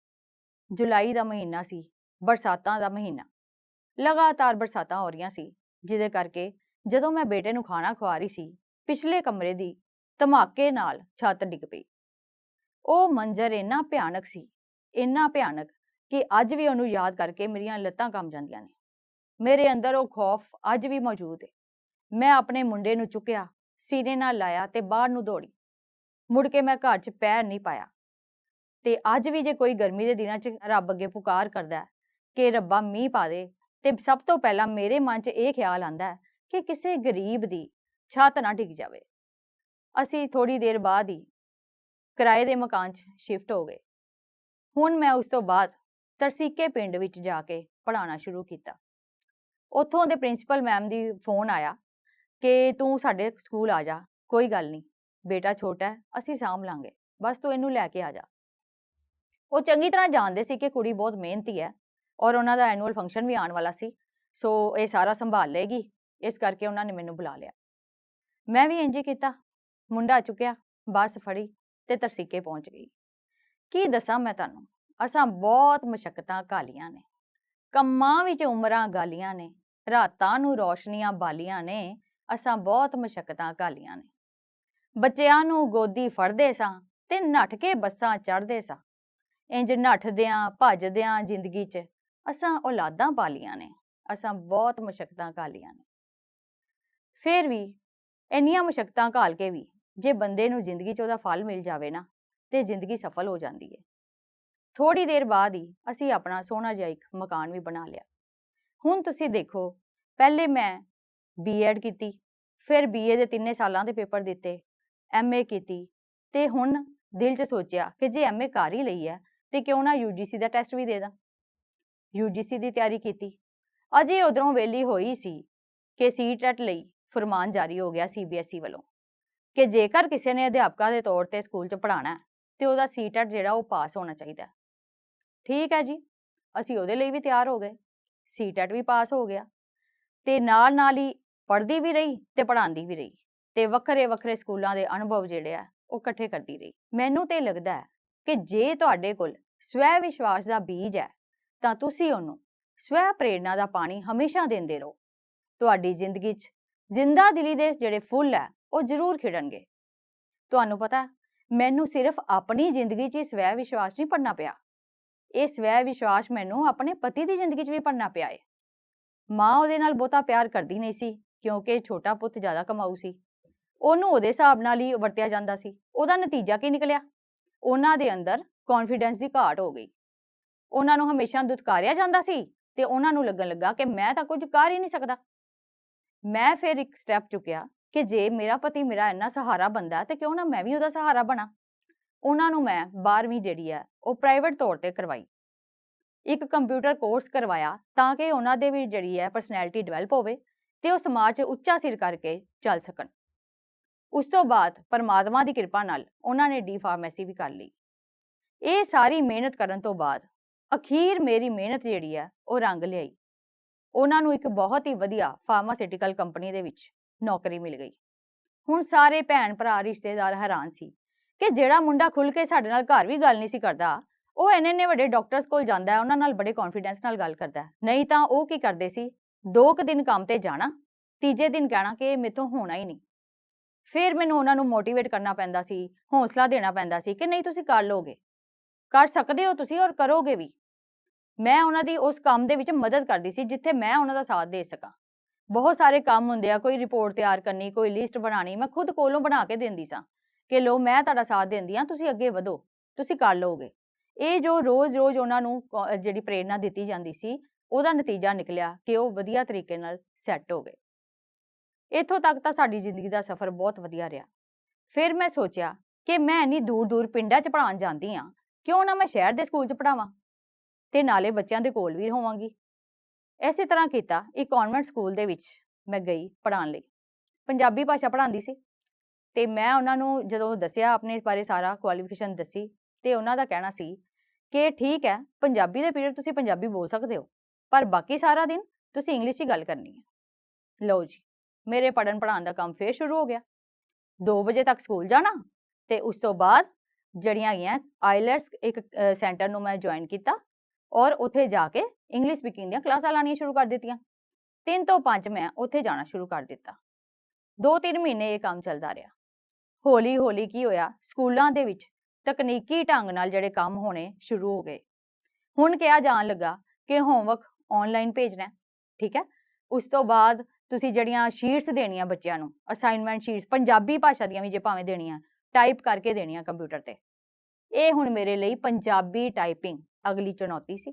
ਜੁਲਾਈ ਦਾ ਮਹੀਨਾ ਸੀ, ਬਰਸਾਤਾਂ ਦਾ ਮਹੀਨਾ। ਲਗਾਤਾਰ ਬਰਸਾਤਾਂ ਹੋ ਰਹੀਆਂ ਸੀ, ਜਿਹਦੇ ਕਰਕੇ ਜਦੋਂ ਮੈਂ ਬੇਟੇ ਨੂੰ ਖਾਣਾ ਖਵਾ ਰਹੀ ਸੀ, ਪਿਛਲੇ ਕਮਰੇ ਦੀ ਧਮਾਕੇ ਨਾਲ ਛੱਤ ਡਿੱਗ ਪਈ। ਉਹ ਮੰਜ਼ਰ ਇੰਨਾ ਭਿਆਨਕ ਸੀ, ਇੰਨਾ ਭਿਆਨਕ ਕਿ ਅੱਜ ਵੀ ਉਹਨੂੰ ਯਾਦ ਕਰਕੇ ਮੇਰੀਆਂ ਲੱਤਾਂ ਕੰਬ ਜਾਂਦੀਆਂ ਨੇ। ਮੇਰੇ ਅੰਦਰ ਉਹ ਖੌਫ ਅੱਜ ਵੀ ਮੌਜੂਦ ਹੈ ਮੈਂ ਆਪਣੇ ਮੁੰਡੇ ਨੂੰ ਚੁੱਕਿਆ, ਸੀਨੇ ਨਾਲ ਲਾਇਆ ਤੇ ਬਾਹਰ ਨੂੰ ਦੌੜੀ। ਮੁੜ ਕੇ ਮੈਂ ਘਰ 'ਚ ਪੈਰ ਨਹੀਂ ਪਾਇਆ। ਤੇ ਅੱਜ ਵੀ ਜੇ ਕੋਈ ਗਰਮੀ ਦੇ ਦਿਨਾਂ 'ਚ ਰੱਬ ਅੱਗੇ ਪੁਕਾਰ ਕਰਦਾ ਹੈ ਕਿ ਰੱਬਾ ਮੀਂਹ ਪਾ ਦੇ, ਤੇ ਸਭ ਤੋਂ ਪਹਿਲਾਂ ਮੇਰੇ ਮਨ 'ਚ ਇਹ ਖਿਆਲ ਆਂਦਾ ਹੈ ਕਿ ਕਿਸੇ ਗਰੀਬ ਦੀ ਛੱਤ ਨਾ ਡਿੱਗ ਜਾਵੇ। ਅਸੀਂ ਥੋੜੀ ਦੇਰ ਬਾਅਦ ਹੀ ਕਿਰਾਏ ਦੇ ਮਕਾਨ 'ਚ ਸ਼ਿਫਟ ਹੋ ਗਏ। ਹੁਣ ਮੈਂ ਉਸ ਤੋਂ ਬਾਅਦ ਤਰਸੀਕੇ ਪਿੰਡ ਵਿੱਚ ਜਾ ਕੇ ਪੜ੍ਹਾਉਣਾ ਸ਼ੁਰੂ ਕੀਤਾ। ਉੱਥੋਂ ਦੇ ਪ੍ਰਿੰਸੀਪਲ ਮੈਮ ਦੀ ਫੋਨ ਆਇਆ ਕਿ ਤੂੰ ਸਾਡੇ ਸਕੂਲ ਆ ਜਾ, ਕੋਈ ਗੱਲ ਨਹੀਂ, ਬੇਟਾ ਛੋਟਾ ਹੈ, ਅਸੀਂ ਸਾਂਭ ਲਾਂਗੇ, ਬਸ ਤੂੰ ਇਹਨੂੰ ਲੈ ਕੇ ਆ ਜਾ। ਉਹ ਚੰਗੀ ਤਰ੍ਹਾਂ ਜਾਣਦੇ ਸੀ ਕਿ ਕੁੜੀ ਬਹੁਤ ਮਿਹਨਤੀ ਹੈ ਔਰ ਉਹਨਾਂ ਦਾ ਐਨੂਅਲ ਫੰਕਸ਼ਨ ਵੀ ਆਉਣ ਵਾਲਾ ਸੀ, ਸੋ ਇਹ ਸਾਰਾ ਸੰਭਾਲ ਲਏਗੀ, ਇਸ ਕਰਕੇ ਉਹਨਾਂ ਨੇ ਮੈਨੂੰ ਬੁਲਾ ਲਿਆ। ਮੈਂ ਵੀ ਇੰਜ ਕੀਤਾ, ਮੁੰਡਾ ਚੁੱਕਿਆ, ਬੱਸ ਫੜੀ ਤੇ ਤਰਸੀਕੇ ਪਹੁੰਚ ਗਈ। ਕੀ ਦੱਸਾਂ ਮੈਂ ਤੁਹਾਨੂੰ, ਅਸਾਂ ਬਹੁਤ ਮਸ਼ਕਤਾਂ ਕਾਲੀਆਂ ਨੇ, ਕੰਮਾਂ ਵਿੱਚ ਉਮਰਾਂ ਗਾਲੀਆਂ ਨੇ, ਰਾਤਾਂ ਨੂੰ ਰੋਸ਼ਨੀਆਂ ਬਾਲੀਆਂ ਨੇ, ਅਸਾਂ ਬਹੁਤ ਮਸ਼ਕਤਾਂ ਕਾਲੀਆਂ ਨੇ। ਬੱਚਿਆਂ ਨੂੰ ਗੋਦੀ ਫੜਦੇ ਸਾਂ ਤੇ ਨੱਠ ਕੇ ਬੱਸਾਂ ਚੜ੍ਹਦੇ ਸਾਂ ਇੰਜ ਨੱਠਦਿਆਂ, ਭੱਜਦਿਆਂ ਜ਼ਿੰਦਗੀ 'ਚ ਅਸਾਂ ਔਲਾਦਾਂ ਪਾਲੀਆਂ ਨੇ, ਅਸਾਂ ਬਹੁਤ ਮੁਸ਼ਕਤਾਂ ਘਾਲੀਆਂ ਨੇ। ਫਿਰ ਵੀ ਇੰਨੀਆਂ ਮੁਸ਼ਕਲਾਂ ਘਾਲ ਕੇ ਵੀ ਜੇ ਬੰਦੇ ਨੂੰ ਜ਼ਿੰਦਗੀ 'ਚ ਉਹਦਾ ਫਲ ਮਿਲ ਜਾਵੇ ਨਾ, ਤੇ ਜ਼ਿੰਦਗੀ ਸਫਲ ਹੋ ਜਾਂਦੀ ਹੈ ਥੋੜੀ ਦੇਰ ਬਾਅਦ ਹੀ ਅਸੀਂ ਆਪਣਾ ਸੋਹਣਾ ਜਿਹਾ ਇੱਕ ਮਕਾਨ ਵੀ ਬਣਾ ਲਿਆ। ਹੁਣ ਤੁਸੀਂ ਦੇਖੋ, ਪਹਿਲੇ ਮੈਂ ਬੀਐਡ ਕੀਤੀ, ਫਿਰ ਬੀਏ ਦੇ ਤਿੰਨੇ ਸਾਲਾਂ ਦੇ ਪੇਪਰ ਦਿੱਤੇ ਐਮਏ ਕੀਤੀ, ਤੇ ਹੁਣ ਦਿਲ 'ਚ ਸੋਚਿਆ ਕਿ ਜੇ ਐਮਏ ਕਰ ਹੀ ਲਈ ਹੈ ਤੇ ਕਿਉਂ ਨਾ ਯੂਜੀਸੀ ਦਾ ਟੈਸਟ ਵੀ ਦੇ ਦਾਂ। ਯੂਜੀਸੀ ਦੀ ਤਿਆਰੀ ਕੀਤੀ। ਅਜੇ ਉਧਰੋਂ ਵੇਲੀ ਹੋਈ ਸੀ ਕਿ ਸੀਟੈਟ ਲਈ ਫਰਮਾਨ ਜਾਰੀ ਹੋ ਗਿਆ ਸੀਬੀਐਸਈ ਵੱਲੋਂ ਕਿ ਜੇਕਰ ਕਿਸੇ ਨੇ ਅਧਿਆਪਕਾਂ ਦੇ ਤੌਰ ਤੇ ਸਕੂਲ 'ਚ ਪੜ੍ਹਾਉਣਾ ਹੈ, ਤੇ ਉਹਦਾ ਸੀਟੈਟ ਜਿਹੜਾ ਉਹ ਪਾਸ ਹੋਣਾ ਚਾਹੀਦਾ ਠੀਕ ਹੈ ਜੀ, ਅਸੀਂ ਉਹਦੇ ਲਈ ਵੀ ਤਿਆਰ ਹੋ ਗਏ। ਸੀਟੈਟ ਵੀ ਪਾਸ ਹੋ ਗਿਆ। ਤੇ ਨਾਲ ਨਾਲ ਹੀ ਪੜ੍ਹਦੀ ਵੀ ਰਹੀ ਤੇ ਪੜ੍ਹਾਉਂਦੀ ਵੀ ਰਹੀ ਤੇ ਵੱਖਰੇ ਵੱਖਰੇ ਸਕੂਲਾਂ ਦੇ ਅਨੁਭਵ ਜਿਹੜੇ ਆ ਉਹ ਇਕੱਠੇ ਕਰਦੀ ਰਹੀ। ਮੈਨੂੰ ਤੇ ਲੱਗਦਾ ਹੈ ਕਿ ਜੇ ਤੁਹਾਡੇ ਕੋਲ ਸਵੈ ਵਿਸ਼ਵਾਸ ਦਾ ਬੀਜ ਹੈ, ਤਾਂ ਤੁਸੀਂ ਉਹਨੂੰ ਸਵੈ ਪ੍ਰੇਰਣਾ ਦਾ ਪਾਣੀ ਹਮੇਸ਼ਾ ਦਿੰਦੇ ਰਹੋ। ਤੁਹਾਡੀ ਜ਼ਿੰਦਗੀ 'ਚ ਜ਼ਿੰਦਾ ਦਿਲੀ ਦੇ ਜਿਹੜੇ ਫੁੱਲ ਹੈ, ਉਹ ਜ਼ਰੂਰ ਖਿੜਨਗੇ। ਤੁਹਾਨੂੰ ਪਤਾ ਮੈਨੂੰ ਸਿਰਫ ਆਪਣੀ ਜ਼ਿੰਦਗੀ 'ਚ ਹੀ ਸਵੈ ਵਿਸ਼ਵਾਸ ਨਹੀਂ ਪੜਨਾ ਪਿਆ। ਇਹ ਸਵੈ ਵਿਸ਼ਵਾਸ ਮੈਨੂੰ ਆਪਣੇ ਪਤੀ ਦੀ ਜ਼ਿੰਦਗੀ 'ਚ ਵੀ ਪੜਨਾ ਪਿਆ ਹੈ ਮਾਂ ਉਹਦੇ ਨਾਲ ਬਹੁਤਾ ਪਿਆਰ ਕਰਦੀ ਨਹੀਂ ਸੀ, ਕਿਉਂਕਿ ਛੋਟਾ ਪੁੱਤ ਜ਼ਿਆਦਾ ਕਮਾਊ ਸੀ। ਉਹਨੂੰ ਉਹਦੇ ਹਿਸਾਬ ਨਾਲ ਹੀ ਵਰਤਿਆ ਜਾਂਦਾ ਸੀ, ਉਹਦਾ ਨਤੀਜਾ ਕੀ ਨਿਕਲਿਆ? ਉਹਨਾਂ ਦੇ ਅੰਦਰ ਕੌਨਫੀਡੈਂਸ ਦੀ ਘਾਟ ਹੋ ਗਈ। ਉਹਨਾਂ ਨੂੰ ਹਮੇਸ਼ਾ ਦੁਤਕਾਰਿਆ ਜਾਂਦਾ ਸੀ ਤੇ ਉਹਨਾਂ ਨੂੰ ਲੱਗਣ ਲੱਗਾ ਕਿ ਮੈਂ ਤਾਂ ਕੁਝ ਕਰ ਹੀ ਨਹੀਂ ਸਕਦਾ। ਮੈਂ ਫਿਰ ਇੱਕ ਸਟੈਪ ਚੁੱਕਿਆ ਕਿ ਜੇ ਮੇਰਾ ਪਤੀ ਮੇਰਾ ਇੰਨਾ ਸਹਾਰਾ ਬੰਦਾ ਤੇ ਕਿਉਂ ਨਾ ਮੈਂ ਵੀ ਉਹਦਾ ਸਹਾਰਾ ਬਣਾ। ਉਹਨਾਂ ਨੂੰ ਮੈਂ 12ਵੀਂ ਜਿਹੜੀ ਹੈ ਉਹ ਪ੍ਰਾਈਵੇਟ ਤੌਰ ਤੇ ਕਰਵਾਈ। ਇੱਕ ਕੰਪਿਊਟਰ ਕੋਰਸ ਕਰਵਾਇਆ ਤਾਂ ਕਿ ਉਹਨਾਂ ਦੇ ਵੀ ਜਿਹੜੀ ਹੈ ਪਰਸਨੈਲਿਟੀ ਡਿਵੈਲਪ ਹੋਵੇ ਤੇ ਉਹ ਸਮਾਜ 'ਚ ਉੱਚਾ ਸਿਰ ਕਰਕੇ ਚੱਲ ਸਕਣ। ਉਸ ਤੋਂ ਬਾਅਦ ਪਰਮਾਤਮਾ ਦੀ ਕਿਰਪਾ ਨਾਲ ਉਹਨਾਂ ਨੇ ਡੀ ਫਾਰਮੇਸੀ ਵੀ ਕਰ ਲਈ। ਇਹ ਸਾਰੀ ਮਿਹਨਤ ਕਰਨ ਤੋਂ ਬਾਅਦ ਅਖੀਰ ਮੇਰੀ ਮਿਹਨਤ ਜਿਹੜੀ ਹੈ, ਉਹ ਰੰਗ ਲਿਆਈ। ਉਹਨਾਂ ਨੂੰ ਇੱਕ ਬਹੁਤ ਹੀ ਵਧੀਆ ਫਾਰਮਾਸਿਊਟੀਕਲ ਕੰਪਨੀ ਦੇ ਵਿੱਚ ਨੌਕਰੀ ਮਿਲ ਗਈ। ਹੁਣ ਸਾਰੇ ਭੈਣ ਭਰਾ, ਰਿਸ਼ਤੇਦਾਰ ਹੈਰਾਨ ਸੀ ਕਿ ਜਿਹੜਾ ਮੁੰਡਾ ਖੁੱਲ ਕੇ ਸਾਡੇ ਨਾਲ ਘਰ ਵੀ ਗੱਲ ਨਹੀਂ ਸੀ ਕਰਦਾ, ਉਹ ਇੰਨੇ ਇੰਨੇ ਵੱਡੇ ਡਾਕਟਰਸ ਕੋਲ ਜਾਂਦਾ ਹੈ, ਉਹਨਾਂ ਨਾਲ ਬੜੇ ਕੌਨਫੀਡੈਂਸ ਨਾਲ ਗੱਲ ਕਰਦਾ ਹੈ। ਨਹੀਂ ਤਾਂ ਉਹ ਕੀ ਕਰਦੇ ਸੀ? ਦੋ ਕੁ ਦਿਨ ਕੰਮ ਤੇ ਜਾਣਾ, ਤੀਜੇ ਦਿਨ ਕਹਿਣਾ ਕਿ ਇਹ ਮੇਥੋਂ ਹੋਣਾ ਹੀ ਨਹੀਂ। ਫਿਰ ਮੈਨੂੰ ਉਹਨਾਂ ਨੂੰ ਮੋਟੀਵੇਟ ਕਰਨਾ ਪੈਂਦਾ ਸੀ, ਹੌਸਲਾ ਦੇਣਾ ਪੈਂਦਾ ਸੀ ਕਿ ਨਹੀਂ ਤੁਸੀਂ ਕਰ ਲੋਗੇ ਕਰ ਸਕਦੇ ਹੋ ਤੁਸੀਂ ਔਰ ਕਰੋਗੇ ਵੀ। ਮੈਂ ਉਹਨਾਂ ਦੀ ਉਸ ਕੰਮ ਦੇ ਵਿੱਚ ਮਦਦ ਕਰਦੀ ਸੀ, ਜਿੱਥੇ ਮੈਂ ਉਹਨਾਂ ਦਾ ਸਾਥ ਦੇ ਸਕਾਂ। ਬਹੁਤ ਸਾਰੇ ਕੰਮ ਹੁੰਦੇ ਆ, ਕੋਈ ਰਿਪੋਰਟ ਤਿਆਰ ਕਰਨੀ, ਕੋਈ ਲਿਸਟ ਬਣਾਣੀ ਮੈਂ ਖੁਦ ਕੋਲੋਂ ਬਣਾ ਕੇ ਦਿੰਦੀ ਸਾਂ ਕਿ ਲੋ ਮੈਂ ਤੁਹਾਡਾ ਸਾਥ ਦਿੰਦੀ ਆ ਤੁਸੀਂ ਅੱਗੇ ਵਧੋ, ਤੁਸੀਂ ਕਰ ਲਓਗੇ। ਇਹ ਜੋ ਰੋਜ਼-ਰੋਜ਼ ਉਹਨਾਂ ਨੂੰ ਜਿਹੜੀ ਪ੍ਰੇਰਣਾ ਦਿੱਤੀ ਜਾਂਦੀ ਸੀ, ਉਹਦਾ ਨਤੀਜਾ ਨਿਕਲਿਆ ਕਿ ਉਹ ਵਧੀਆ ਤਰੀਕੇ ਨਾਲ ਸੈੱਟ ਹੋ ਗਏ। ਇੱਥੋਂ ਤੱਕ ਤਾਂ ਸਾਡੀ ਜ਼ਿੰਦਗੀ ਦਾ ਸਫ਼ਰ ਬਹੁਤ ਵਧੀਆ ਰਿਹਾ। ਫਿਰ ਮੈਂ ਸੋਚਿਆ ਕਿ ਮੈਂ ਇੰਨੀ ਦੂਰ-ਦੂਰ ਪਿੰਡਾਂ 'ਚ ਪੜਾਉਣ ਜਾਂਦੀ ਆ ਕਿਉਂ ਨਾ ਮੈਂ ਸ਼ਹਿਰ ਦੇ ਸਕੂਲ 'ਚ ਪੜਾਵਾਂ ਤੇ ਨਾਲੇ ਬੱਚਿਆਂ ਦੇ ਕੋਲ ਵੀ ਹੋਵਾਂਗੀ। ਐਸੇ ਤਰ੍ਹਾਂ ਕੀਤਾ ਇੱਕ ਕਨਵੈਂਟ ਸਕੂਲ ਦੇ ਵਿੱਚ ਮੈਂ ਗਈ ਪੜਾਉਣ ਲਈ। ਪੰਜਾਬੀ ਭਾਸ਼ਾ ਪੜ੍ਹਾਉਂਦੀ ਸੀ ਤੇ ਮੈਂ ਉਹਨਾਂ ਨੂੰ ਜਦੋਂ ਦੱਸਿਆ ਆਪਣੇ ਬਾਰੇ ਸਾਰਾ ਕੁਆਲੀਫਿਕੇਸ਼ਨ ਦੱਸੀ ਤੇ ਉਹਨਾਂ ਦਾ ਕਹਿਣਾ ਸੀ ਕਿ ਠੀਕ ਹੈ, ਪੰਜਾਬੀ ਦੇ ਪੀਰੀਅਡ ਤੁਸੀਂ ਪੰਜਾਬੀ ਬੋਲ ਸਕਦੇ ਹੋ, ਪਰ ਬਾਕੀ ਸਾਰਾ ਦਿਨ ਤੁਸੀਂ ਇੰਗਲਿਸ਼ 'ਚ ਹੀ ਗੱਲ ਕਰਨੀ ਹੈ। ਲਓ ਜੀ, ਮੇਰੇ ਪੜਨ ਪੜਾਉਣ ਦਾ ਕੰਮ ਫੇਰ ਸ਼ੁਰੂ ਹੋ ਗਿਆ। 2 ਵਜੇ ਤੱਕ ਸਕੂਲ ਜਾਣਾ ਤੇ ਉਸ ਤੋਂ ਬਾਅਦ ਜਿਹੜੀਆਂ ਹੈਗੀਆਂ ਆਈਲੈਟਸ ਇੱਕ ਸੈਂਟਰ ਨੂੰ ਮੈਂ ਜੁਆਇਨ ਕੀਤਾ ਔਰ ਉੱਥੇ ਜਾ ਕੇ ਇੰਗਲਿਸ਼ ਸਪੀਕਿੰਗ ਦੀਆਂ ਕਲਾਸਾਂ ਲਾਣੀਆਂ ਸ਼ੁਰੂ ਕਰ ਦਿੱਤੀਆਂ। 3 ਤੋਂ 5 ਮੈਂ ਉੱਥੇ ਜਾਣਾ ਸ਼ੁਰੂ ਕਰ ਦਿੱਤਾ। 2-3 ਮਹੀਨੇ ਇਹ ਕੰਮ ਚੱਲਦਾ ਰਿਹਾ। ਹੌਲੀ ਹੌਲੀ ਕੀ ਹੋਇਆ, ਸਕੂਲਾਂ ਦੇ ਵਿੱਚ ਤਕਨੀਕੀ ਢੰਗ ਨਾਲ ਜਿਹੜੇ ਕੰਮ ਹੋਣੇ ਸ਼ੁਰੂ ਹੋ ਗਏ। ਹੁਣ ਕਿਹਾ ਜਾਣ ਲੱਗਾ ਕਿ ਹੋਮਵਰਕ ਆਨਲਾਈਨ ਭੇਜਣਾ ਠੀਕ ਹੈ? ਉਸ ਤੋਂ ਬਾਅਦ ਤੁਸੀਂ ਜਿਹੜੀਆਂ ਸ਼ੀਟਸ ਦੇਣੀਆਂ ਬੱਚਿਆਂ ਨੂੰ ਅਸਾਈਨਮੈਂਟ ਸ਼ੀਟਸ ਪੰਜਾਬੀ ਭਾਸ਼ਾ ਦੀਆਂ ਵੀ ਜੇ ਭਾਵੇਂ ਦੇਣੀਆਂ ਟਾਈਪ ਕਰਕੇ ਦੇਣੀਆਂ ਕੰਪਿਊਟਰ ਤੇ। ਇਹ ਹੁਣ ਮੇਰੇ ਲਈ ਪੰਜਾਬੀ ਟਾਈਪਿੰਗ ਅਗਲੀ ਚੁਣੌਤੀ ਸੀ।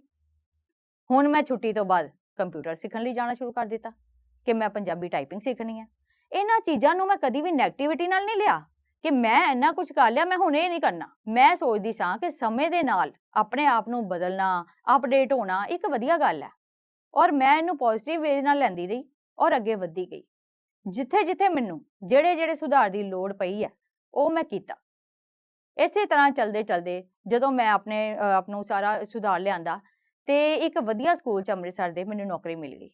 ਹੁਣ ਮੈਂ ਛੁੱਟੀ ਤੋਂ ਬਾਅਦ ਕੰਪਿਊਟਰ ਸਿੱਖਣ ਲਈ ਜਾਣਾ ਸ਼ੁਰੂ ਕਰ ਦਿੱਤਾ ਕਿ ਮੈਂ ਪੰਜਾਬੀ ਟਾਈਪਿੰਗ ਸਿੱਖਣੀ ਹੈ ਇਹਨਾਂ ਚੀਜ਼ਾਂ ਨੂੰ ਮੈਂ ਕਦੀ ਵੀ ਨੈਗੇਟਿਵਿਟੀ ਨਾਲ ਨਹੀਂ ਲਿਆ ਕਿ ਮੈਂ ਇੰਨਾ ਕੁਝ ਕਰ ਲਿਆ, ਮੈਂ ਹੁਣ ਇਹ ਨਹੀਂ ਕਰਨਾ। ਮੈਂ ਸੋਚਦੀ ਸਾਂ ਕਿ ਸਮੇਂ ਦੇ ਨਾਲ ਆਪਣੇ ਆਪ ਨੂੰ ਬਦਲਣਾ ਅਪਡੇਟ ਹੋਣਾ ਇੱਕ ਵਧੀਆ ਗੱਲ ਹੈ ਔਰ ਮੈਂ ਇਹਨੂੰ ਪੋਜ਼ਿਟਿਵ ਵੇ ਨਾਲ ਲੈਂਦੀ ਰਹੀ ਔਰ ਅੱਗੇ ਵਧਦੀ ਗਈ। ਜਿੱਥੇ ਜਿੱਥੇ ਮੈਨੂੰ ਜਿਹੜੇ ਜਿਹੜੇ ਸੁਧਾਰ ਦੀ ਲੋੜ ਪਈ ਹੈ ਉਹ ਮੈਂ ਕੀਤਾ। ਇਸੇ ਤਰ੍ਹਾਂ ਚਲਦੇ ਚਲਦੇ ਜਦੋਂ ਮੈਂ ਆਪਣੇ ਆਪ ਨੂੰ ਸਾਰਾ ਸੁਧਾਰ ਲਿਆਂਦਾ ਤੇ ਇੱਕ ਵਧੀਆ ਸਕੂਲ ਚ ਅੰਮ੍ਰਿਤਸਰ ਦੇ ਮੈਨੂੰ ਨੌਕਰੀ ਮਿਲ ਗਈ।